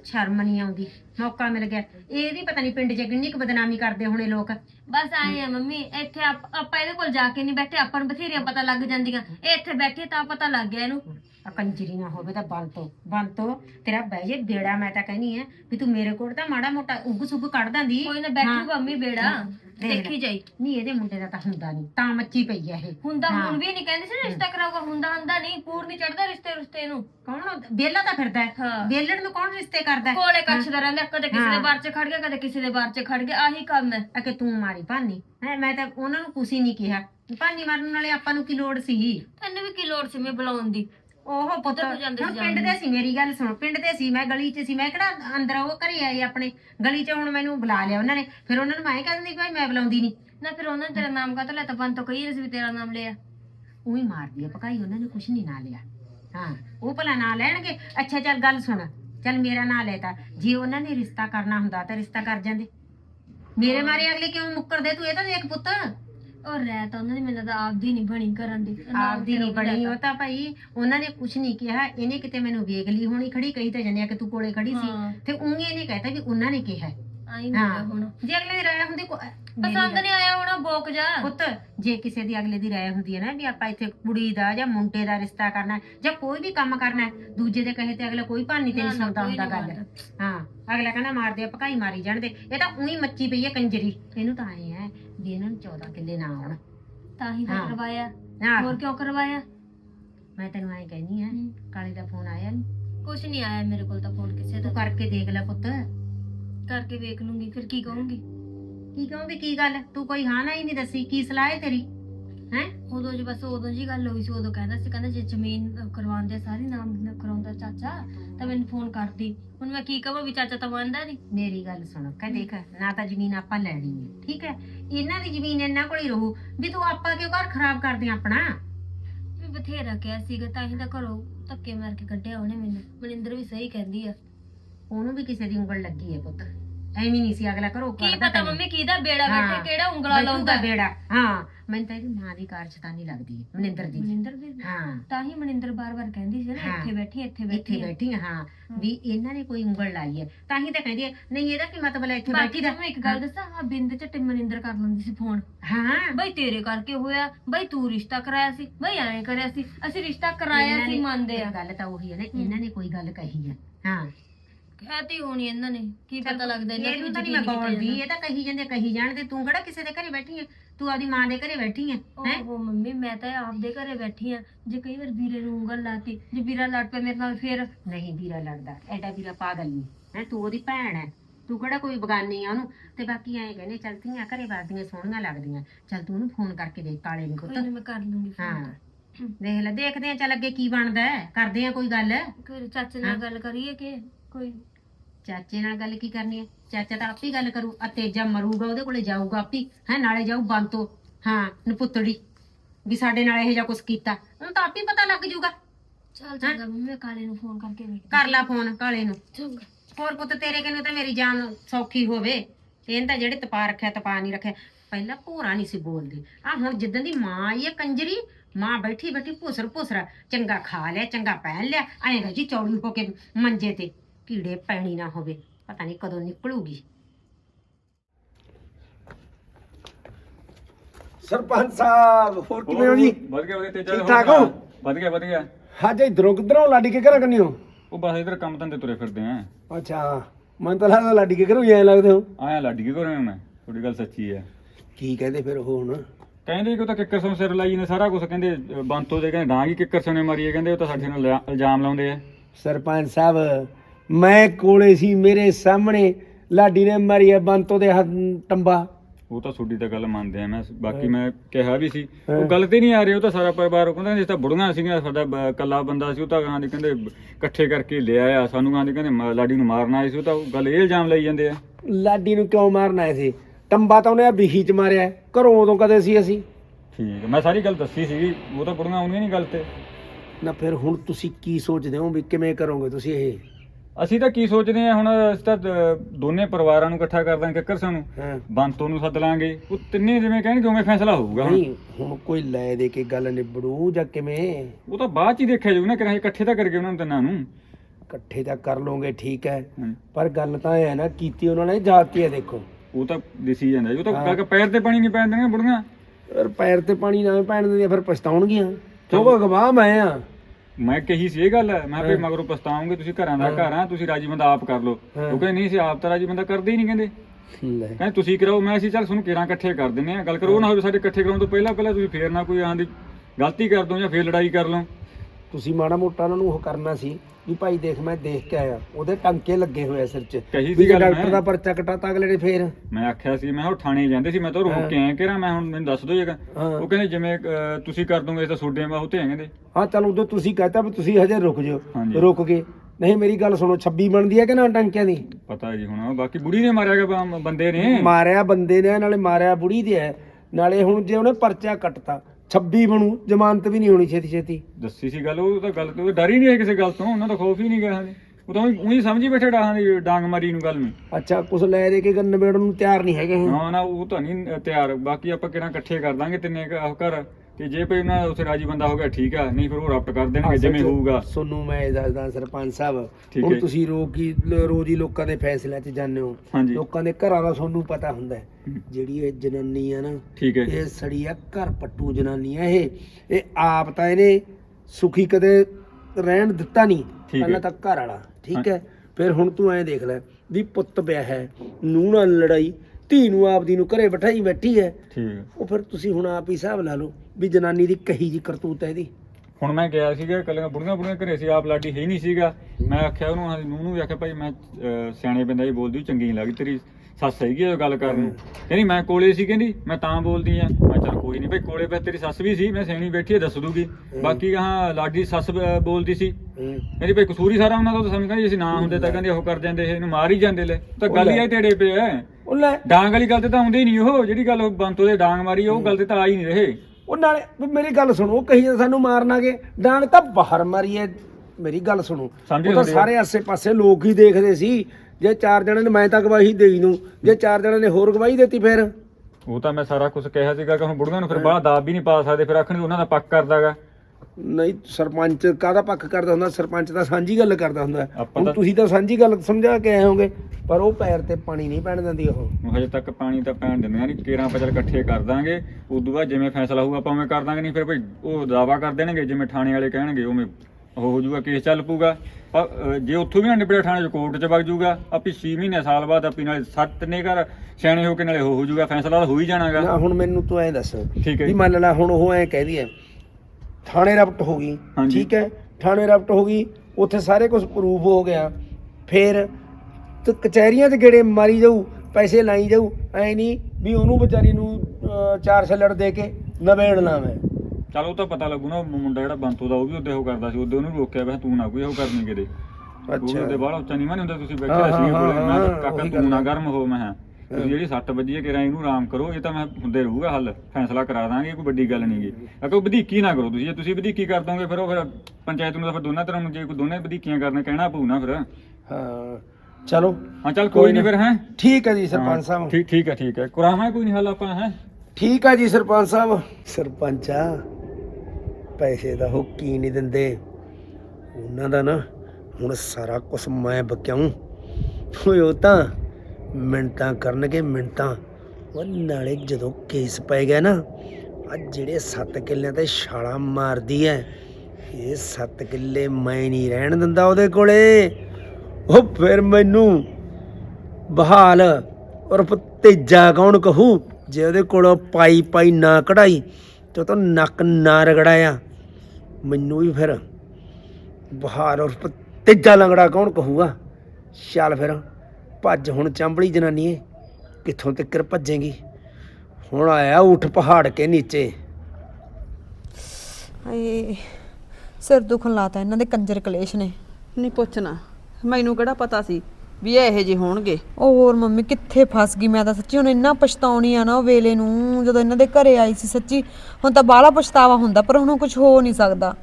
ਸ਼ਰਮ ਨਹੀਂ ਆਉਂਦੀ। ਮੌਕਾ ਮਿਲ ਗਿਆ। ਇਹਦੀ ਪਤਾ ਨਹੀਂ ਪਿੰਡ 'ਚ ਕਿੰਨੀ ਕੁ ਬਦਨਾਮੀ ਕਰਦੇ ਹੋਣੇ ਲੋਕ। ਬਸ ਆਏ ਆ ਮੰਮੀ ਇੱਥੇ ਆਪ- ਆਪਾਂ ਇਹਦੇ ਕੋਲ ਜਾ ਕੇ ਨਹੀਂ ਬੈਠੇ ਆਪਾਂ ਨੂੰ ਬਥੇਰੀਆਂ ਪਤਾ ਲੱਗ ਜਾਂਦੀਆਂ। ਇਹ ਇੱਥੇ ਬੈਠੇ ਤਾਂ ਪਤਾ ਲੱਗ ਗਿਆ ਇਹਨੂੰ। ਆ ਕੰਜਰੀ ਨਾ ਹੋਵੇ ਤਾਂ ਬੰਤੋ ਬੰਤੋ ਤੇਰਾ ਬਹਿ ਜੇ ਬੇੜਾ ਮੈਂ ਤਾਂ ਕਹਿਨੀ ਆ ਵੀ ਤੂੰ ਮੇਰੇ ਕੋਲ ਤਾਂ ਮਾੜਾ ਮੋਟਾ ਉੱਗ ਸੁੱਗ ਕੱਢ ਦਿੰਦੀ। ਕੋਈ ਨਾ ਬੈਠੂਗਾ ਮੰਮੀ ਬੇੜਾ। ਦੇਖ ਲੈ। ਦੇਖੀ ਜਾਈ। ਨਹੀਂ ਇਹਦੇ ਮੁੰਡੇ ਦਾ ਤਾਂ ਹੁੰਦਾ ਨਹੀਂ ਤਾਂ ਮੱਚੀ ਪਈ ਆ ਇਹ। ਹੁੰਦਾ ਹਾਂ। ਹੁਣ ਵੀ ਨਹੀਂ ਕਹਿੰਦੇ ਸੀ ਨਾ ਰਿਸ਼ਤਾ ਕਰਾਊਗਾ ਹੁੰਦਾ ਹੁੰਦਾ ਨਹੀਂ ਪੂਰ ਨਹੀਂ ਚੜਦਾ ਰਿਸ਼ਤੇ ਰਿਸ਼ਤੇ ਨੂੰ। ਕੌਣ ਬੇਲਾ ਤਾਂ ਫਿਰਦਾ ਹੈ। ਹਾਂ। ਬੇਲੜ ਨੂੰ ਕੌਣ ਰਿਸ਼ਤੇ ਕਰਦਾ ਹੈ? ਕੋਲੇ ਕੱਛਦਾ ਰਹਿੰਦਾ। ਕਦੇ ਕਿਸੇ ਦੇ ਹਾਂ। ਬਾਰ ਚ ਖੜ ਗਿਆ ਕਦੇ ਕਿਸੇ ਦੇ ਬਾਰ ਚ ਖੜ ਗਿਆ ਆਹੀ ਕੰਮ ਹੈ। ਆ ਕਿ ਤੂੰ ਮਾਰੀ ਭਾਨੀ। ਹੈ ਮੈਂ ਤਾਂ ਉਹਨਾਂ ਨੂੰ ਕੁਛ ਹੀ ਨਹੀਂ ਕਿਹਾ। ਭਾਨੀ ਮਾਰਨ ਵਾਲੇ ਆਪਾਂ ਨੂੰ ਕੀ ਲੋੜ ਸੀ? ਤੈਨੂੰ ਵੀ ਕੀ ਲੋੜ ਸੀ ਮੈਂ ਬੁਲਾਉਣ ਦੀ? ਉਹ ਪੁੱਤ ਉੱਧਰ ਨੂੰ ਜਾਂਦੇ ਹੁਣ ਸੀ ਪਿੰਡ ਦੇ ਸੀ ਮੇਰੀ ਗੱਲ ਸੁਣ ਪਿੰਡ ਦੇ ਸੀ ਮੈਂ ਗਲੀ 'ਚ ਸੀ ਮੈਂ ਕਿਹੜਾ ਅੰਦਰ ਉਹ ਘਰੇ ਆਏ ਆਪਣੇ। ਗਲੀ 'ਚ ਹੁਣ ਮੈਨੂੰ ਬੁਲਾ ਲਿਆ ਉਹਨਾਂ ਨੇ। ਫਿਰ ਉਹਨਾਂ ਨੂੰ ਮੈਂ ਕਹਿ ਦਿੰਦੀ ਭਾਈ ਮੈਂ ਬੁਲਾਉਂਦੀ ਨਹੀਂ। ਨਾ ਫਿਰ ਉਹਨਾਂ ਨੇ ਤੇਰਾ ਨਾਮ ਕਾਹਤੋਂ ਲਿਆ? ਤਾਂ ਬੰਦ ਤੋਂ ਕਹੀ ਸੀ ਵੀ ਤੇਰਾ ਨਾਮ ਲਿਆ। ਉਹੀ ਮਾਰਦੀ ਆ ਪਕਾਈ ਉਹਨਾਂ ਨੇ ਕੁਛ ਨਹੀਂ ਨਾ ਲਿਆ। ਹਾਂ ਉਹ ਭਲਾ ਨਾ ਲੈਣਗੇ। ਅੱਛਾ ਚੱਲ ਗੱਲ ਸੁਣ। ਚੱਲ ਮੇਰਾ ਨਾਂ ਲੈਤਾ ਜੇ ਉਹਨਾਂ ਨੇ ਰਿਸ਼ਤਾ ਕਰਨਾ ਹੁੰਦਾ ਤਾਂ ਰਿਸ਼ਤਾ ਕਰ ਜਾਂਦੇ। ਮੇਰੇ ਮਾਰੇ ਅਗਲੇ ਕਿਉਂ ਮੁੱਕਰਦੇ? ਤੂੰ ਇਹ ਤਾਂ ਦੇਖ ਪੁੱਤ। ਉਹ ਰਹਿ ਤਾਂ ਉਹਨਾਂ ਦੀ ਮੈਨੂੰ ਤਾਂ ਆਪਦੀ ਨਹੀਂ ਬਣੀ ਕਰਨ ਦੀ। ਆਪਦੀ ਨਹੀਂ ਬਣੀ ਉਹ ਤਾਂ ਭਾਈ ਉਹਨਾਂ ਨੇ ਕੁਛ ਨਹੀਂ ਕਿਹਾ। ਇਹਨੇ ਕਿਤੇ ਮੈਨੂੰ ਵੇਖ ਲਈ ਹੋਣੀ ਖੜੀ ਕਹੀ ਤਾਂ ਜੰਨਿਆ ਕਿ ਤੂੰ ਕੋਲੇ ਖੜੀ ਸੀ। ਤੇ ਉਂਗੇ ਇਹਨੇ ਕਹਿਤਾ ਵੀ ਉਹਨਾਂ ਨੇ ਕਿਹਾ। ਆਈ ਹਾਂ। ਹੁੰਦਾ ਹੁਣ। ਜੇ ਅਗਲੇ ਦੀ ਰਾਏ ਹੁੰਦੀ ਕੋ- ਮੇਰੀ ਪਸੰਦ ਗੱਲ- ਨਹੀਂ ਆਇਆ ਹੋਣਾ ਬੋਕ ਜਾ। ਪੁੱਤ ਜੇ ਕਿਸੇ ਦੀ ਅਗਲੇ ਦੀ ਰਾਏ ਹੁੰਦੀ ਹੈ ਨਾ ਵੀ ਆਪਾਂ ਇੱਥੇ ਕੁੜੀ ਦਾ ਜਾਂ ਮੁੰਡੇ ਦਾ ਰਿਸ਼ਤਾ ਕਰਨਾ ਹੈ, ਜਾਂ ਕੋਈ ਵੀ ਕੰਮ ਕਰਨਾ ਹੈ, ਦੂਜੇ ਦੇ ਕਹੇ ਤੇ ਅਗਲਾ ਕੋਈ ਭਾਨੀ ਤੇ ਨਾ, ਨਹੀਂ ਨਾ, ਸੁਣਦਾ ਕੋਈ ਹੁੰਦਾ ਨੀ ਗੱਲ। ਮੰਨਦਾ। ਹਾਂ ਅਗਲਾ ਕਹਿੰਦਾ ਮਾਰਦੇ ਆ ਭਕਾਈ ਮਾਰੀ ਜਾਣ ਦੇ ਇਹ ਤਾਂ ਉਹੀ ਮੱਚੀ ਪਈ ਹੈ ਕੰਜਰੀ। ਇਹਨੂੰ ਤਾਂ ਆਏ ਹੈ ਵੀ ਇਹਨਾਂ ਨੂੰ 14 ਕਿੱਲੇ ਨਾ ਆਉਣ। ਤਾਂ ਹੀ ਤਾਂ। ਕਰਵਾਇਆ। ਆਹ, ਹੋਰ ਕਿਉਂ ਕਰਵਾਇਆ? ਮੈਂ ਤੈਨੂੰ ਐਂ ਕਹਿਨੀ ਹੈ ਕਾਲੇ ਦਾ ਫੋਨ ਆਇਆ ਨੀ? ਕੁਛ ਨਹੀਂ ਆਇਆ ਮੇਰੇ ਕੋਲ ਤਾਂ ਫੋਨ ਕਿਸੇ ਤੂੰ ਕਰਕੇ ਦੇਖ ਲੈ ਪੁੱਤ। ਕਰਕੇ ਵੇਖ ਲੂੰਗੀ ਫਿਰ ਕੀ ਕਹੂੰਗੀ? ਕੀ ਕਹੂੰ ਵੀ ਕੀ ਗੱਲ? ਤੂੰ ਕੋਈ ਹਾਂ ਨਾ ਹੀ ਨਹੀਂ ਦੱਸੀ ਕੀ ਸਲਾਹ ਹੈ ਤੇਰੀ? ਹੈ? ਉਦੋਂ ਜੀ ਬਸ ਉਦੋਂ ਜੀ ਗੱਲ ਹੋਈ ਸੀ ਉਦੋਂ ਕਹਿੰਦਾ ਸੀ ਕਹਿੰਦਾ ਜੇ ਜ਼ਮੀਨ ਕਰਵਾਉਂਦੇ ਸਾਰੇ ਨਾਮ ਕਰਾਉਂਦਾ ਚਾਚਾ ਤਾਂ ਮੈਨੂੰ ਫੋਨ ਕਰਦੀ। ਹੁਣ ਮੈਂ ਕੀ ਕਹਾਂ ਵੀ ਚਾਚਾ ਤਾਂ ਮੰਨਦਾ ਨਹੀਂ। ਮੇਰੀ ਗੱਲ ਸੁਣ ਕਹ ਦੇਖ ਨਾ ਤਾਂ ਜ਼ਮੀਨ ਆਪਾਂ ਲੈਣੀ ਹੈ ਠੀਕ ਹੈ? ਇਹਨਾਂ ਦੀ ਜ਼ਮੀਨ ਇਹਨਾਂ ਕੋਲ ਹੀ ਰਹੂ ਵੀ ਤੂੰ ਆਪਾਂ ਕਿਉਂ ਘਰ ਖਰਾਬ ਕਰਦੇ ਆਪਣਾ? ਵੀ ਬਥੇਰਾ ਕਿਹਾ ਸੀਗਾ ਤਾਂ ਹੀ ਤਾਂ ਘਰੋਂ ਧੱਕੇ ਮਾਰ ਕੇ ਕੱਢਿਆ ਉਹਨੇ ਮੈਨੂੰ। ਮਨਿੰਦਰ ਵੀ ਸਹੀ ਕਹਿੰਦੀ ਆ। ਉਹਨੂੰ ਵੀ ਕਿਸੇ ਦੀ ਉਂਗਲ ਲੱਗੀ ਹੈ ਪੁੱਤ। ਐਵੇਂ ਨਹੀਂ ਸੀ ਅਗਲਾ ਘਰੋਂ ਕੀ ਪਤਾ ਮੰਮੀ ਕਿਹਦਾ ਬੇੜਾ। ਬੈਠੇ ਕਿਹੜਾ ਉਂਗਲਾ ਲਾਉਂਦਾ। ਬੇੜਾ। ਹਾਂ ਮੈਨੂੰ ਤਾਂ ਇਹਦੀ ਮਾਂ ਦੀ ਕਾਰਜਤਾਨੀ ਲੱਗਦੀ ਹੈ ਮਨਿੰਦਰ ਦੀ। ਮਨਿੰਦਰ ਦੀ? ਹਾਂ। ਤਾਂ ਹੀ ਮਨਿੰਦਰ ਬਾਰ-ਬਾਰ ਕਹਿੰਦੀ ਸੀ ਨਾ। ਇੱਥੇ ਬੈਠੀ ਇੱਥੇ ਇੱਥੇ ਬੈਠੀ ਆ। ਬੈਠੀ ਹਾਂ। ਵੀ ਇਹਨਾਂ ਨੇ ਕੋਈ ਉਂਗਲ ਲਾਈ ਹੈ ਤਾਂ ਹੀ ਤਾਂ ਕਹਿੰਦੀ ਹੈ ਨਹੀਂ ਇਹਦਾ ਕੀ ਮਤਲਬ ਹੈ ਇੱਥੇ ਬੈਠੀ ਦਾ? ਤੁਹਾਨੂੰ ਇੱਕ ਗੱਲ ਦੱਸਾਂ ਆ ਬਿੰਦ ਚ ਤੇ ਮਨਿੰਦਰ ਕਰ ਲੈਂਦੀ ਸੀ ਫੋਨ। ਹਾਂ। ਬਈ ਤੇਰੇ ਕਰਕੇ ਹੋਇਆ ਬਈ ਤੂੰ ਰਿਸ਼ਤਾ ਕਰਾਇਆ ਸੀ ਬਈ ਐਂ ਕਰਿਆ ਸੀ ਅਸੀਂ ਰਿਸ਼ਤਾ ਕਰਾਇਆ ਸੀ ਮੰਨਦੇ ਆ। ਗੱਲ ਤਾਂ ਉਹੀ ਹੈ ਨਾ ਇਹਨਾਂ ਨੇ ਕੋਈ ਗੱਲ ਕਹੀ ਹੈ। ਹਾਂ। ਕਹਤੀ ਹੋਣੀ ਇਹਨਾਂ ਨੇ ਕੀ ਪਤਾ ਲੱਗਦਾ ਇਹਨਾਂ ਇਹਨੂੰ ਨੂੰ ਤਾਂ ਨਹੀਂ ਮੈਂ ਗੌਲਦੀ ਇਹ ਤਾਂ ਕਹੀ ਜਾਂਦੇ ਕਹੀ ਜਾਣਦੇ ਤੂੰ ਕਿਹੜਾ ਕਿਸੇ ਦੇ ਘਰੇ ਬੈਠੀ ਹੈ ਤੂੰ ਆਪਦੀ ਮਾਂ ਦੇ ਘਰੇ ਬੈਠੀ ਹੈ ਹੈ? ਓਹੋ ਮੰਮੀ ਮੈਂ ਤਾਂ ਆਪਦੇ ਘਰੇ ਬੈਠੀ ਆ। ਜੇ ਕਈ ਵਾਰ ਵੀਰੇ ਨੂੰ ਉਂਗਲ ਲਾਤੀ ਜੇ ਵੀਰਾ ਲੜ ਪਿਆ ਮੇਰੇ ਨਾਲ ਫੇਰ? ਨਹੀਂ ਵੀਰਾ ਲੜਦਾ ਐਡਾ ਵੀਰਾ ਪਾਗਲ ਨਹੀਂ ਹੈ? ਤੂੰ ਉਹਦੀ ਭੈਣ ਹੈ ਤੂੰ ਕਿਹੜਾ ਕੋਈ ਬਗਾਨੀ ਆ ਉਹਨੂੰ? ਤੇ ਬਾਕੀ ਐਂ ਕਹਿੰਦੇ ਚਲਤੀਆਂ ਘਰੇ ਵਰਦੀਆਂ ਸੋਹਣੀਆਂ ਲੱਗਦੀਆਂ। ਚੱਲ ਤੂੰ ਉਹਨੂੰ ਫੋਨ ਕਰਕੇ ਦੇਖ ਕਾਲੇ ਨੂੰ ਕੋਈ ਪੁੱਤ ਮੈਂ ਕਰ ਲੂੰਗੀ ਹਾਂ। ਫੋਨ ਦੇਖ ਲੈ ਦੇਖਦੇ ਆ ਚੱਲ ਅੱਗੇ ਕੀ ਬਣਦਾ ਹੈ ਕਰਦੇ ਆ ਕੋਈ ਗੱਲ। ਕੋਈ ਚਾਚੇ ਨਾਲ ਗੱਲ ਕਰੀਏ ਕਿ ਕੋਈ ਚਾਚੇ ਨਾਲ ਗੱਲ ਕੀ ਕਰਨੀ ਹੈ? ਚਾਚਾ ਤਾਂ ਆਪੀ ਗੱਲ ਕਰੂ ਆ ਤੇਜਾ ਮਰੂਗਾ ਉਹਦੇ ਕੋਲੇ ਜਾਊਗਾ ਆਪੀ। ਹੈ ਨਾਲੇ ਜਾਊ ਬੰਤੋ। ਹਾਂ ਨਪੁੱਤੜੀ ਵੀ ਸਾਡੇ ਨਾਲ ਇਹੋ ਜਿਹਾ ਕੁਝ ਕੀਤਾ। ਉਹਨੂੰ ਤਾਂ ਆਪੀ ਪਤਾ ਲੱਗ ਜਾਊਗਾ। ਚੱਲ ਚੰਗਾ ਮੰਮੀ ਮੈਂ ਕਾਲੇ ਨੂੰ ਫੋਨ ਕਰਕੇ ਵੇਖ ਕਰ ਲੈ ਫੋਨ ਕਾਲੇ ਨੂੰ। ਚੰਗਾ। ਹੋਰ ਪੁੱਤ ਤੇਰੇ ਕਿਨੂੰ ਤਾਂ ਮੇਰੀ ਜਾਨ ਸੌਖੀ ਹੋਵੇ। ਇਹਨ ਤਾਂ ਜਿਹੜੇ ਤਪਾ ਰੱਖਿਆ ਤਪਾ ਨਹੀਂ ਰੱਖਿਆ। ਪਹਿਲਾਂ ਭੋਰਾ ਨਹੀਂ ਸੀ ਬੋਲਦੀ। ਆ ਹੁਣ ਜਿੱਦਾਂ ਦੀ ਮਾਂ ਆਈ ਹੈ ਕੰਜਰੀ ਮਾਂ ਬੈਠੀ ਬੈਠੀ ਭੁਸਰ ਭੁਸਰਾ ਚੰਗਾ ਖਾ ਲਿਆ ਚੰਗਾ ਪਹਿਨ ਲਿਆ। ਆਏਗਾ ਜੀ ਚੌੜੀ ਹੋ ਕੇ ਮੰਜੇ ਤੇ। ਕੀੜੇ ਪੈਣੀ ਨਾ ਹੋਵੇ ਪਤਾ ਨਹੀਂ ਕਦੋਂ ਨਿਕਲੂਗੀ। ਸਰਪੰਚ ਸਾਹਿਬ ਹੋਰ ਕਿਵੇਂ ਹੋ ਜੀ? ਵਧ ਗਿਆ ਉਹਦੇ ਤੇ ਠੀਕ ਠਾਕ ਹੋ? ਵਧ ਗਿਆ ਵਧ ਗਿਆ ਅੱਜ ਇਧਰੋਂ ਕਿਧਰੋਂ ਲਾਡੀ ਕੇ ਘਰਾਂ ਕੰਨੀ ਹੋ ਉਹ ਬਸ ਇਧਰ ਕੰਮ ਧੰਦੇ ਤੁਰੇ ਫਿਰਦੇ ਆ। ਅੱਛਾ ਮੈਨੂੰ ਤਾਂ ਲੱਗਦਾ ਲਾਡੀ ਕੇ ਘਰੋਂ ਹੀ ਐ ਲੱਗਦੇ ਹੋ। ਆਇਆ ਲੱਡ ਕੀ ਕਰਾਂ ਮੈਂ ਤੁਹਾਡੀ ਗੱਲ ਸੱਚੀ ਹੈ ਕੀ ਕਹਿੰਦੇ ਫਿਰ ਉਹ ਹੁਣ? ਕਹਿੰਦੇ ਕਿ ਉਹ ਤਾਂ ਕਿੱਕਰ ਸੋਂ ਸਿਰ ਲਾਈ ਨੇ ਸਾਰਾ ਕੁਝ ਕਹਿੰਦੇ ਬੰਤੋ ਦੇ ਕਹਿੰਦੇ ਡਾਂਗ ਹੀ ਕਿੱਕਰ ਸੋਂ ਨੇ ਮਾਰੀ ਹੈ ਕਹਿੰਦੇ ਉਹ ਤਾਂ ਸਾਡੇ ਨਾਲ ਇਲਜ਼ਾ- ਇਲਜ਼ਾਮ ਲਾਉਂਦੇ ਆ। ਸਰਪੰਚ ਸਾਹਿਬ ਮੈਂ ਕੋਲੇ ਸੀ ਮੇਰੇ ਸਾਹਮਣੇ ਲਾਡੀ ਨੇ ਮਾਰੀ ਐ ਬੰਤੋ ਦੇ ਹੱਥ ਟੰਬਾ ਉਹ ਤਾਂ ਤੁਹਾਡੀ ਤਾਂ ਗੱਲ ਮੰਨਦੇ ਆ ਮੈਂ ਬਾਕੀ ਹਾਂ। ਮੈਂ ਕਿਹਾ ਵੀ ਸੀ ਹਾਂ। ਉਹ ਗੱਲ ਤੇ ਨਹੀਂ ਆ ਰਹੀ ਉਹ ਤਾਂ ਸਾਰਾ ਪਰਿਵਾਰ ਉਹ ਕਹਿੰਦਾ ਜਿਸ ਤਾਂ ਬੁੜੀਆਂ ਸੀਗੀਆਂ ਸਾਡਾ ਬ- ਇਕੱਲਾ ਬੰਦਾ ਸੀ ਉਹ ਤਾਂ ਕਹਿੰਦੇ ਬ- ਇਕੱਠੇ ਕਰਕੇ ਲਿਆ ਆ ਸਾਨੂੰ ਕਹਿੰਦੇ ਮ- ਲਾਡੀ ਨੂੰ ਮਾਰਨ ਆਏ ਸੀ ਉਹ ਤਾਂ ਉਹ ਗੱਲ ਇਹ ਇਲਜ਼ਾਮ ਲਾਈ ਜਾਂਦੇ ਆ ਲਾਡੀ ਨੂੰ ਕਿਉਂ ਮਾਰਨਾ ਆਏ ਸੀ ਟੰਬਾ ਤਾਂ ਉਹਨੇ ਬਿਹੀ ਚ ਮਾਰਿਆ ਹੈ। ਘਰੋਂ ਉਦੋਂ ਕਦੇ ਸੀ ਅਸੀਂ ਠੀਕ ਹੈ ਮੈਂ ਸਾਰੀ ਗੱਲ ਦੱਸੀ ਸੀਗੀ ਉਹ ਤਾਂ ਬੁੜੀਆਂ ਆਉਂਦੀਆਂ ਨਹੀਂ ਗੱਲ ਤੇ ਨਾ ਫਿਰ ਹੁਣ ਤੁਸੀਂ ਕੀ ਸੋਚਦੇ ਹੋ ਵੀ ਕਿਵੇਂ ਕਰੋਗੇ ਤੁਸੀਂ ਇਹ ਅਸੀਂ ਤਾਂ ਕੀ ਸੋਚਦੇ ਆ ਹੁਣ ਅਸੀਂ ਤਾਂ ਦੋਨੇ ਪਰਿਵਾਰਾਂ ਨੂੰ ਇਕੱਠਾ ਕਰ ਦਾਂਗੇ ਕਿੱਕਰ ਸਾਨੂੰ ਹਾਂ। ਬੰਤੋ ਨੂੰ ਸੱਦ ਲਾਂਗੇ। ਉਹ ਤਿੰਨੇ ਜਿਵੇਂ ਕਹਿਣਗੇ ਉਵੇਂ ਫੈਸਲਾ ਹੋਊਗਾ ਹੁਣ। ਨਹੀਂ ਹੁਣ ਕੋਈ ਲੈ ਦੇ ਕੇ ਗੱਲ ਨਿਬੜੂ ਜਾਂ ਕਿਵੇਂ? ਉਹ ਤਾਂ ਬਾਅਦ ਚ ਹੀ ਦੇਖਿਆ ਜਾਊ ਨਾ ਕਿ ਇਕੱਠੇ ਤਾਂ ਕਰਕੇ ਉਹਨਾਂ ਨੂੰ ਤਿੰਨਾਂ ਨੂੰ। ਇਕੱਠੇ ਤਾਂ ਕਰ ਲੋਗੇ ਠੀਕ ਹੈ। ਹਾਂ। ਪਰ ਗੱਲ ਤਾਂ ਇਹ ਹੈ ਨਾ ਕੀਤੀ ਉਹਨਾਂ ਨੇ ਜਾਤੀ ਹੈ ਦੇਖੋ। ਉਹ ਤਾਂ ਦਿਸੀ ਜਾਂਦਾ ਜੀ। ਉਹ ਤਾਂ ਹਾਂ। ਪੈਰ ਤੇ ਪਾਣੀ ਨਹੀਂ ਪੈਣ ਦੇਣਗੇ ਬੁੜੀਆਂ। ਯਾਰ ਪੈਰ ਤੇ ਪਾਣੀ ਨਾ ਪੈਣ ਦਿੰਦੀਆਂ ਫਿਰ ਪਛਤਾਉਣਗੀਆਂ। ਕਿਉਂਕਿ ਗਵਾਹ ਮੈਂ ਆ। ਮੈਂ ਕਹੀ ਸੀ ਇਹ ਗੱਲ ਮੈਂ ਵੀ ਹਾਂ। ਮਗਰੋਂ ਪਛਤਾਉਂਗੇ ਤੁਸੀਂ ਘਰਾਂ ਦਾ ਹਾਂ। ਘਰ ਆ ਤੁਸੀਂ ਰਾਜੀ ਬੰਦਾ ਆਪ ਕਰ ਲਓ ਹਾਂ। ਉਹ ਕਹਿੰਦੇ ਨਹੀਂ ਸੀ ਆਪ ਤਾਂ ਰਾਜੀ ਬੰਦਾ ਕਰਦੇ ਹੀ ਨਹੀਂ ਕਹਿੰਦੇ ਲੈ ਕਹਿੰਦੇ ਤੁਸੀਂ ਕਰਾਓ ਮੈਂ ਅਸੀਂ ਚੱਲ ਤੁਹਾਨੂੰ ਕਿਰਾਂ ਇਕੱਠੇ ਕਰ ਦਿੰਨੇ ਆ ਗੱਲ ਕਰੋ ਨਾ ਹੋਵੇ ਸਾਡੇ ਇਕੱਠੇ ਕਰਾਉਣ ਤੋਂ ਪਹਿਲਾਂ ਪਹਿਲਾਂ ਤੁਸੀਂ ਫੇਰ ਨਾ ਕੋਈ ਆਂ ਦੀ ਗਲਤੀ ਕਰ ਦੋ ਜਾਂ ਫੇਰ ਲੜਾਈ ਕਰ ਲਓ ਤੁਸੀਂ ਮਾੜਾ ਮੋਟਾ ਉਹਨਾਂ ਨੂੰ ਉਹ ਕਰਨਾ ਸੀ ਵੀ ਭਾਈ ਦੇਖ ਮੈਂ ਦੇਖ ਕੇ ਆਇਆ ਉਹਦੇ ਟੰਕੇ ਲੱਗੇ ਹੋਏ ਆ ਸਿਰ 'ਚ। ਕਹੀ ਵੀ ਸੀ ਜੇ ਗੱਲ ਡਾਕਟਰ ਮੈਂ? ਦਾ ਪਰਚਾ ਕਟਾਤਾ ਅਗਲੇ ਨੇ ਫੇਰ। ਮੈਂ ਆਖਿਆ ਸੀ ਮੈਂ ਉਹ ਥਾਣੇ ਜਾਂਦੇ ਸੀ ਮੈਂ ਤਾਂ। ਰੁਕ ਕੇ ਆਇਆ ਕਿਰਾਂ ਮੈਂ ਹੁਣ ਮੈਨੂੰ ਦੱਸ ਦਿਓ ਜੇਗਾ ਹਾਂ। ਉਹ ਕਹਿੰਦੇ ਜਿਵੇਂ ਅਹ, ਤੁਸੀਂ ਕਰ ਦੋਗੇ ਤਾਂ ਤੁਹਾਡੇ ਬਾਹੂ ਤੇ ਆ ਕਹਿੰਦੇ ਹਾਂ ਚਲ ਉਦੋਂ ਤੁਸੀਂ ਕਹਤਾ ਵੀ ਤੁਸੀਂ ਹਜੇ ਰੁਕ ਜਾਓ ਹਾਂਜੀ। ਰੁਕ ਗਏ ਨਹੀਂ ਮੇਰੀ ਗੱਲ ਸੁਣੋ 26 ਬਣਦੀ ਹੈ ਕਿ ਨਾ ਟੰਕਿਆਂ ਦੀ? ਪਤਾ ਜੀ ਹੁਣ ਬਾਕੀ ਬੁੜੀ ਨੇ ਮਾਰਿਆ ਗਿਆ ਬੰਦੇ ਨੇ। ਮਾਰਿਆ ਬੰਦੇ ਨੇ ਨਾਲੇ ਮਾਰਿਆ ਬੁੜੀ ਦੇ ਹੈ ਨਾਲੇ ਹੁਣ ਜੇ ਉਹਨੇ ਪਰਚਾ ਕੱਟਤਾ 26 ਬਣੂ ਜ਼ਮਾਨਤ ਵੀ ਨਹੀਂ ਹੋਣੀ ਛੇਤੀ ਛੇਤੀ। ਦੱਸੀ ਸੀ ਗੱਲ ਉਹ ਤਾਂ ਗੱਲ ਤੋਂ ਡਰ ਹੀ ਨਹੀਂ ਹੈ ਕਿਸੇ ਗੱਲ ਤੋਂ ਉਹਨਾਂ ਦਾ ਖੌਫ ਹੀ ਨਹੀਂ ਗਿਆ ਹਲੇ ਉਹ ਤਾਂ ਉਹੀ ਸਮਝੀ ਬੈਠੇ ਡਾਹਾਂ ਦੀ ਡਾਂਗ ਮਾਰੀ ਨੂੰ ਗੱਲ ਨੂੰ। ਅੱਛਾ ਕੁਛ ਲੈ ਦੇ ਕੇ ਗੰਨ ਨਿਬੇੜਨ ਨੂੰ ਤਿਆਰ ਨਹੀਂ ਹੈਗੇ ਇਹ। ਨਾ ਨਾ ਉਹ ਤਾਂ ਨਹੀਂ ਤਿਆਰ ਬਾਕੀ ਆਪਾਂ ਕਿਹੜਾ ਇਕੱਠੇ ਕਰ ਦਾਂਗੇ ਤਿੰਨੇ ਕੁ ਘਰ। ਤੇ ਜੇ ਕੋਈ ਉਹਨਾਂ ਉੱਥੇ ਰਾਜੀ ਬੰਦਾ ਹੋ ਗਿਆ ਠੀਕ ਆ ਨਹੀਂ ਫਿਰ ਉਹ ਰਪਟ ਕਰ ਦੇਣਗੇ ਜਿਵੇਂ ਹੋਊਗਾ। ਸੋਨੂੰ ਮੈਂ ਇਹ ਦੱਸਦਾ ਸਰਪੰਚ ਸਾਹਿਬ ਹੁਣ। ਤੁਸੀਂ ਰੋਕੀ ਰੋਜ਼ ਲੋਕਾਂ ਦੇ ਫੈਸਲਿਆਂ 'ਚ ਜਾਂਦੇ ਹੋ। ਲੋਕਾਂ ਦੇ ਘਰਾਂ ਦਾ ਤੁਹਾਨੂੰ ਪਤਾ ਹੁੰਦਾ। ਜਿਹੜੀ ਇਹ ਜਨਾਨੀ ਆ ਨਾ ਇਹ ਸੜੀ ਆ ਘਰ ਪੱਟੂ ਜਨਾਨੀ ਆ ਇਹ। ਇਹ ਆਪ ਤਾਂ ਇਹਨੇ ਸੁਖੀ ਕਦੇ ਰਹਿਣ ਦਿੱਤਾ ਨਹੀਂ। ਪਹਿਲਾਂ ਤਾਂ ਘਰ ਵਾਲਾ ਠੀਕ ਹੈ। ਫਿਰ ਹੁਣ ਤੂੰ ਐਂ ਦੇਖ ਲੈ ਵੀ ਪੁੱਤ ਪਿਆ ਹੈ ਨੂੰਹ ਨਾਲ ਲੜਾਈ ਧੀ ਨੂੰ ਆਪਦੀ ਨੂੰ ਘਰੇ ਬਿਠਾਈ ਬੈਠੀ ਹੈ। ਠੀਕ। ਉਹ ਫਿਰ ਤੁਸੀਂ ਹੁਣ ਆਪ ਹੀ ਹਿਸਾਬ ਲਾ ਲਓ ਵੀ ਜਨਾਨੀ ਦੀ ਕਹੀ ਜੀ ਕਰਤੂਤ ਹੈ ਇਹਦੀ। ਹੁਣ ਮੈਂ ਗਿਆ ਸੀਗਾ ਕੱਲੀਆਂ ਬੁੜੀਆਂ ਬੁੜੀਆਂ ਘਰੇ ਸੀ ਆਪ ਲਾਡੀ ਹੈ ਹੀ ਨਹੀਂ ਸੀਗਾ। ਮੈਂ ਆਖਿਆ ਉਹਨੂੰ ਹਾਂ ਨੂੰ ਨੂੰ ਵੀ ਆਖਿਆ ਭਾਈ ਮੈਂ ਅਹ, ਸਿਆਣੇ ਬੰਦਾ ਹੀ ਬੋਲਦੀ ਚੰਗੀ ਨਹੀਂ ਲੱਗਦੀ ਤੇਰੀ। ਸੱਸ ਹੈਗੀ ਆ ਗੱਲ ਕਰਨ। ਨੂੰ ਕਹਿੰਦੀ ਮੈਂ ਕੋਲੇ ਸੀ ਕਹਿੰਦੀ ਮੈਂ ਤਾਂ ਬੋਲਦੀ ਆ। ਮੈਂ ਚਲ ਕੋਈ ਨਹੀਂ ਭਾਈ ਕੋਲੇ ਬੈ ਤੇਰੀ ਸੱਸ ਵੀ ਸੀ ਮੈਂ ਸਿਆਣੀ ਬੈਠੀ ਆ ਦੱਸ ਦੂਗੀ। ਬਾਕੀ ਹਾਂ ਲਾਡੀ ਸੱਸ ਬੋਲਦੀ ਸੀ। ਕਹਿੰਦੀ ਭਾਈ ਕਸੂਰੀ ਸਾਰਾ ਉਹਨਾਂ ਦਾ ਤਾਂ ਸਾਨੂੰ ਕਹਿੰਦੀ ਅਸੀਂ ਨਾ ਹੁੰਦੇ ਤਾਂ ਕਹਿੰਦੇ ਉਹ ਕਰ ਜਾਂਦੇ ਇਹ, ਇਹਨੂੰ ਮਾਰ ਹੀ ਜਾਂਦੇ ਲੈ। ਤਾਂ ਗੱਲ ਹੀ ਆ ਤੇੜੇ ਪਏ ਐ ਉਹ ਲੈ। ਡਾਂਗ ਵਾਲੀ ਗੱਲ ਤੇ ਤਾਂ ਆਉਂਦੇ ਨਹੀਂ ਉਹ ਜਿਹੜੀ ਗੱਲ ਉਹ ਬੰਤੋ ਦੇ ਡਾਂਗ ਮਾਰੀ ਉਹ ਗੱਲ ਤੇ ਤਾਂ ਆ ਹੀ ਨਹੀਂ ਰਹੇ। ਉਹ ਨਾਲੇ ਵੀ ਮੇਰੀ ਗੱਲ ਸੁਣੋ ਉਹ ਕਹੀ ਜਾਂਦਾ ਸਾਨੂੰ ਮਾਰਨਾਗੇ ਡਾਂਗ ਤਾਂ ਬਾਹਰ ਮਾਰੀ ਹੈ ਮੇਰੀ ਗੱਲ ਸੁਣੋ। ਸਮਝ ਉਹ ਤਾਂ। ਸਾਰੇ ਆਸੇ-ਪਾਸੇ ਲੋਕ ਹੀ ਦੇਖਦੇ ਸੀ। ਜੇ ਚਾਰ ਜਣਿਆਂ ਨੇ ਮੈਂ ਤਾਂ ਗਵਾਹੀ ਦੇਈ ਨੂੰ ਜੇ ਚਾਰ ਜਣਿਆਂ ਨੇ ਹੋਰ ਗਵਾਹੀ ਦਿੱਤੀ ਫਿਰ? ਉਹ ਤਾਂ ਮੈਂ ਸਾਰਾ ਕੁਝ ਕਿਹਾ ਸੀਗਾ ਕਿ ਹੁਣ ਬੁੜੀਆਂ ਨੂੰ ਫਿਰ ਬਾਹਰ ਦਾਬ ਵੀ ਨਹੀਂ ਪਾ ਸਕਦੇ ਫਿਰ ਆਖਣ ਉਹਨਾਂ ਦਾ ਪੱਕ ਕਰਦਾਗਾ। ਨਹੀਂ ਸਰਪੰਚ ਕਾਹਦਾ ਪੱਖ ਕਰਦਾ ਹੁੰਦਾ? ਸਰਪੰਚ ਤਾਂ ਸਾਂਝੀ ਗੱਲ ਕਰਦਾ ਹੁੰਦਾ। ਆਪਾਂ ਹੁਣ ਤਾਂ- ਤੁਸੀਂ ਤਾਂ ਸਾਂਝੀ ਗੱਲ ਸਮਝਾ ਕੇ ਆਏ ਹੋਗੇ ਪਰ ਉਹ ਪੈਰ ਤੇ ਪਾਣੀ ਨਹੀਂ ਪੈਣ ਦਿੰਦੀ ਉਹ। ਹੁਣ ਹਜੇ ਤੱਕ ਪਾਣੀ ਤਾਂ ਪੈਣ ਦਿੰਦੀਆਂ ਨਹੀਂ ਕੇਰਾਂ ਚੱਲ ਇਕੱਠੇ ਕਰ ਦਾਂਗੇ ਉਦੋਂ ਬਾਅਦ ਜਿਵੇਂ ਫੈਸਲਾ ਹੋਊਗਾ ਆਪਾਂ ਉਵੇਂ ਕਰ ਦਾਂਗੇ ਨਹੀਂ ਫਿਰ ਭਾਈ ਉਹ ਦਾਵਾ ਕਰ ਦੇਣਗੇ ਜਿਵੇਂ ਥਾਣੇ ਵਾਲੇ ਕਹਿਣਗੇ ਉਵੇਂ ਹੋ ਜਾਊਗਾ ਕੇਸ ਚੱਲ ਪਰ ਅ, ਜੇ ਉੱਥੋਂ ਵੀ ਨਾ ਨਿਬੜਿਆ ਥਾਣੇ ਚ ਕੋਰਟ ਚ ਵਗ ਜਾਊਗਾ ਆਪੀ 6 ਮਹੀਨੇ ਸਾਲ ਬਾਅਦ ਆਪੀ ਨਾਲੇ ਸੱਤ ਨੇ ਘਰ ਸਿਆਣੇ ਹੋ ਕੇ ਨਾਲੇ ਹੋ ਜਾਊਗਾ ਫੈਸਲਾ ਤਾਂ ਹੋ ਹੀ ਜਾਣਾਗਾ। ਨਾ ਹੁਣ ਮੈਨੂੰ ਤੂੰ ਐਂ ਦੱਸ ਠੀਕ ਹੈ ਵੀ ਮੰਨ ਲੈ ਹੁਣ ਉਹ ਐਂ ਕਹਿੰਦੀ ਹੈ ਥਾਣੇ ਰਪਟ ਹੋ ਗਈ ਹਾਂਜੀ। ਠੀਕ ਹੈ? ਥਾਣੇ ਰਪਟ ਹੋ ਗਈ ਉੱਥੇ ਸਾਰੇ ਕੁਝ ਪ੍ਰੂਫ ਹੋ ਗਿਆ ਫਿਰ ਤੇ ਕਚਹਿਰੀਆਂ 'ਚ ਗੇੜੇ ਮਾਰੀ ਜਾਊ ਪੈਸੇ ਲਾਈ ਜਾਊ ਐ ਨਹੀਂ ਵੀ ਉਹਨੂੰ ਵਿਚਾਰੀ ਨੂੰ ਅਹ, ਚਾਰ ਛੱਲੜ ਦੇ ਕੇ ਨਵੇੜਨਾ ਮੈਂ। ਚਲ ਉਹ ਤਾਂ ਪਤਾ ਲੱਗੂ ਨਾ ਉਹ ਮੁੰਡਾ ਜਿਹੜਾ ਬੰਤੋ ਦਾ ਉਹ ਵੀ ਉਹਦੇ ਉਹ ਕਰਦਾ ਸੀ ਉਹਦੇ ਉਹਨੂੰ ਰੋਕਿਆ ਵੇ ਤੂੰ ਨਾ ਕੋਈ ਉਹ ਕਰਨੀ ਕਿਤੇ। ਅੱਛਾ। ਉਹਦੇ ਬਾਹਲਾ ਉੱਚਾ ਨੀਵਾਂ ਨਹੀਂ ਹੁੰਦਾ ਤੁਸੀਂ ਬੈਠੇ ਸੀ ਕੋਲੇ ਮੈਂ ਕਾਕਾ ਤੂੰ ਨਾ। ਗਰਮ ਹੋ ਮੈਂ। ਤੁਸੀਂ ਜਿਹੜੀ ਸੱਟ ਵੱਜੀ ਹੈ ਕਿਰਾ ਇਹਨੂੰ ਆਰਾਮ ਕਰੋ ਇਹ ਤਾਂ ਮੈਂ ਹੁੰਦੇ ਰਹੂਗਾ ਹੱਲ ਫੈਸਲਾ ਕਰਾ ਦਾਂਗੇ ਕੋਈ ਵੱਡੀ ਗੱਲ ਨਹੀਂਗੀ ਅਗਰ ਵਧੀਕੀ ਨਾ ਕਰੋ ਤੁਸੀਂ ਜੇ ਤੁਸੀਂ ਵਧੀਕੀ ਕਰ ਦੋਗੇ ਫਿਰ ਉਹ ਫਿਰ ਪੰਚਾਇਤ ਨੂੰ ਤਾਂ ਫਿਰ ਦੋਨਾਂ ਤਰ੍ਹਾਂ ਨੂੰ ਜੇ ਕੋਈ ਦੋਨੇ ਵਧੀਕੀਆਂ ਕਰਨੇ ਕਹਿਣਾ ਪਊ ਨਾ ਫਿਰ। ਹਾਂ ਚਲੋ। ਹਾਂ ਚੱਲ ਕੋਈ ਨਹੀਂ ਫਿਰ ਹੈ? ਠੀਕ ਹੈ ਜੀ ਸਰਪੰਚ ਸਾਹਿਬ। ਠੀਕ ਠੀਕ ਹੈ ਠੀਕ ਹੈ। ਕਰਾਵਾਂ ਕੋਈ ਨਹੀਂ ਹੱਲ ਆਪਾਂ ਹੈ? ਠੀਕ ਆ ਜੀ ਸਰਪੰਚ ਸਾਹਿਬ। ਸਰਪੰਚ। ਪੈਸੇ ਦਾ ਉਹ ਕੀ ਨਹੀਂ ਦਿੰਦੇ। ਉਹਨਾਂ ਦਾ ਨਾ ਹੁਣ ਸਾਰਾ ਕੁਝ ਮੈਂ ਬਕਿਆਉਂ। ਓਏ ਉਹ ਤਾਂ ਮਿੰਟਾਂ ਕਰਨਗੇ ਮਿੰਟਾਂ। ਉਹ ਨਾਲੇ ਜਦੋਂ ਕੇਸ ਪੈ ਗਿਆ ਨਾ ਆ ਜਿਹੜੇ 7 ਕਿੱਲਿਆਂ ਤੇ ਛਾਲਾ ਮਾਰਦੀ ਐ, ਇਹ 7 ਕਿੱਲੇ ਮੈਂ ਨਹੀਂ ਰਹਿਣ ਦਿੰਦਾ ਉਹਦੇ ਕੋਲੇ। ਉਹ ਫਿਰ ਮੈਨੂੰ ਬਹਾਲ ਔਰ ਤੇਜਾ ਕੌਣ ਕਹੂ? ਜੇ ਉਹਦੇ ਕੋਲੋਂ ਪਾਈ ਪਾਈ ਨਾ ਕਢਾਈ, ਤੇ ਉਹ ਤੋਂ ਨੱਕ ਨਾ ਰਗੜਾਇਆ। ਮੈਨੂੰ ਵੀ ਫਿਰ ਬਹਾਰ ਔਰ ਤੇਜਾ ਲੰਗੜਾ ਕੌਣ ਕਹੂਗਾ? ਚੱਲ ਫਿਰ ਭੱਜ ਹੁਣ ਚਾਂਬਲੀ ਜਨਾਨੀਏ ਕਿੱਥੋਂ ਤੱਕਰ ਭੱਜੇਗੀ? ਹੁਣ ਆਇਆ ਉਠ ਪਹਾੜ ਕੇ ਨੀਚੇ। ਹਾਏ ਸਿਰ ਦੁਖਣ ਲਾਤਾ ਇਹਨਾਂ ਦੇ ਕੰਜਰ ਕਲੇਸ਼ ਨੇ। ਨਹੀਂ ਪੁੱਛਣਾ ਮੈਨੂੰ ਕਿਹੜਾ ਪਤਾ ਸੀ? ਵੀ ਇਹ ਇਹੋ ਜਿਹੇ ਹੋਣਗੇ। ਉਹ ਹੋਰ ਮੰਮੀ ਕਿੱਥੇ ਫਸ ਗਈ ਮੈਂ ਤਾਂ ਸੱਚੀ ਹੁਣ ਇੰਨਾ ਪਛਤਾਉਣੀ ਆ ਨਾ ਉਹ ਵੇਲੇ ਨੂੰ ਜਦੋਂ ਇਹਨਾਂ ਦੇ ਘਰੇ ਆਈ ਸੀ ਸੱਚੀ ਹੁਣ ਤਾਂ ਬਾਹਲਾ ਪਛਤਾਵਾ ਹੁੰਦਾ ਪਰ ਹੁਣ ਕੁਝ ਹੋ ਨਹੀਂ ਸਕਦਾ।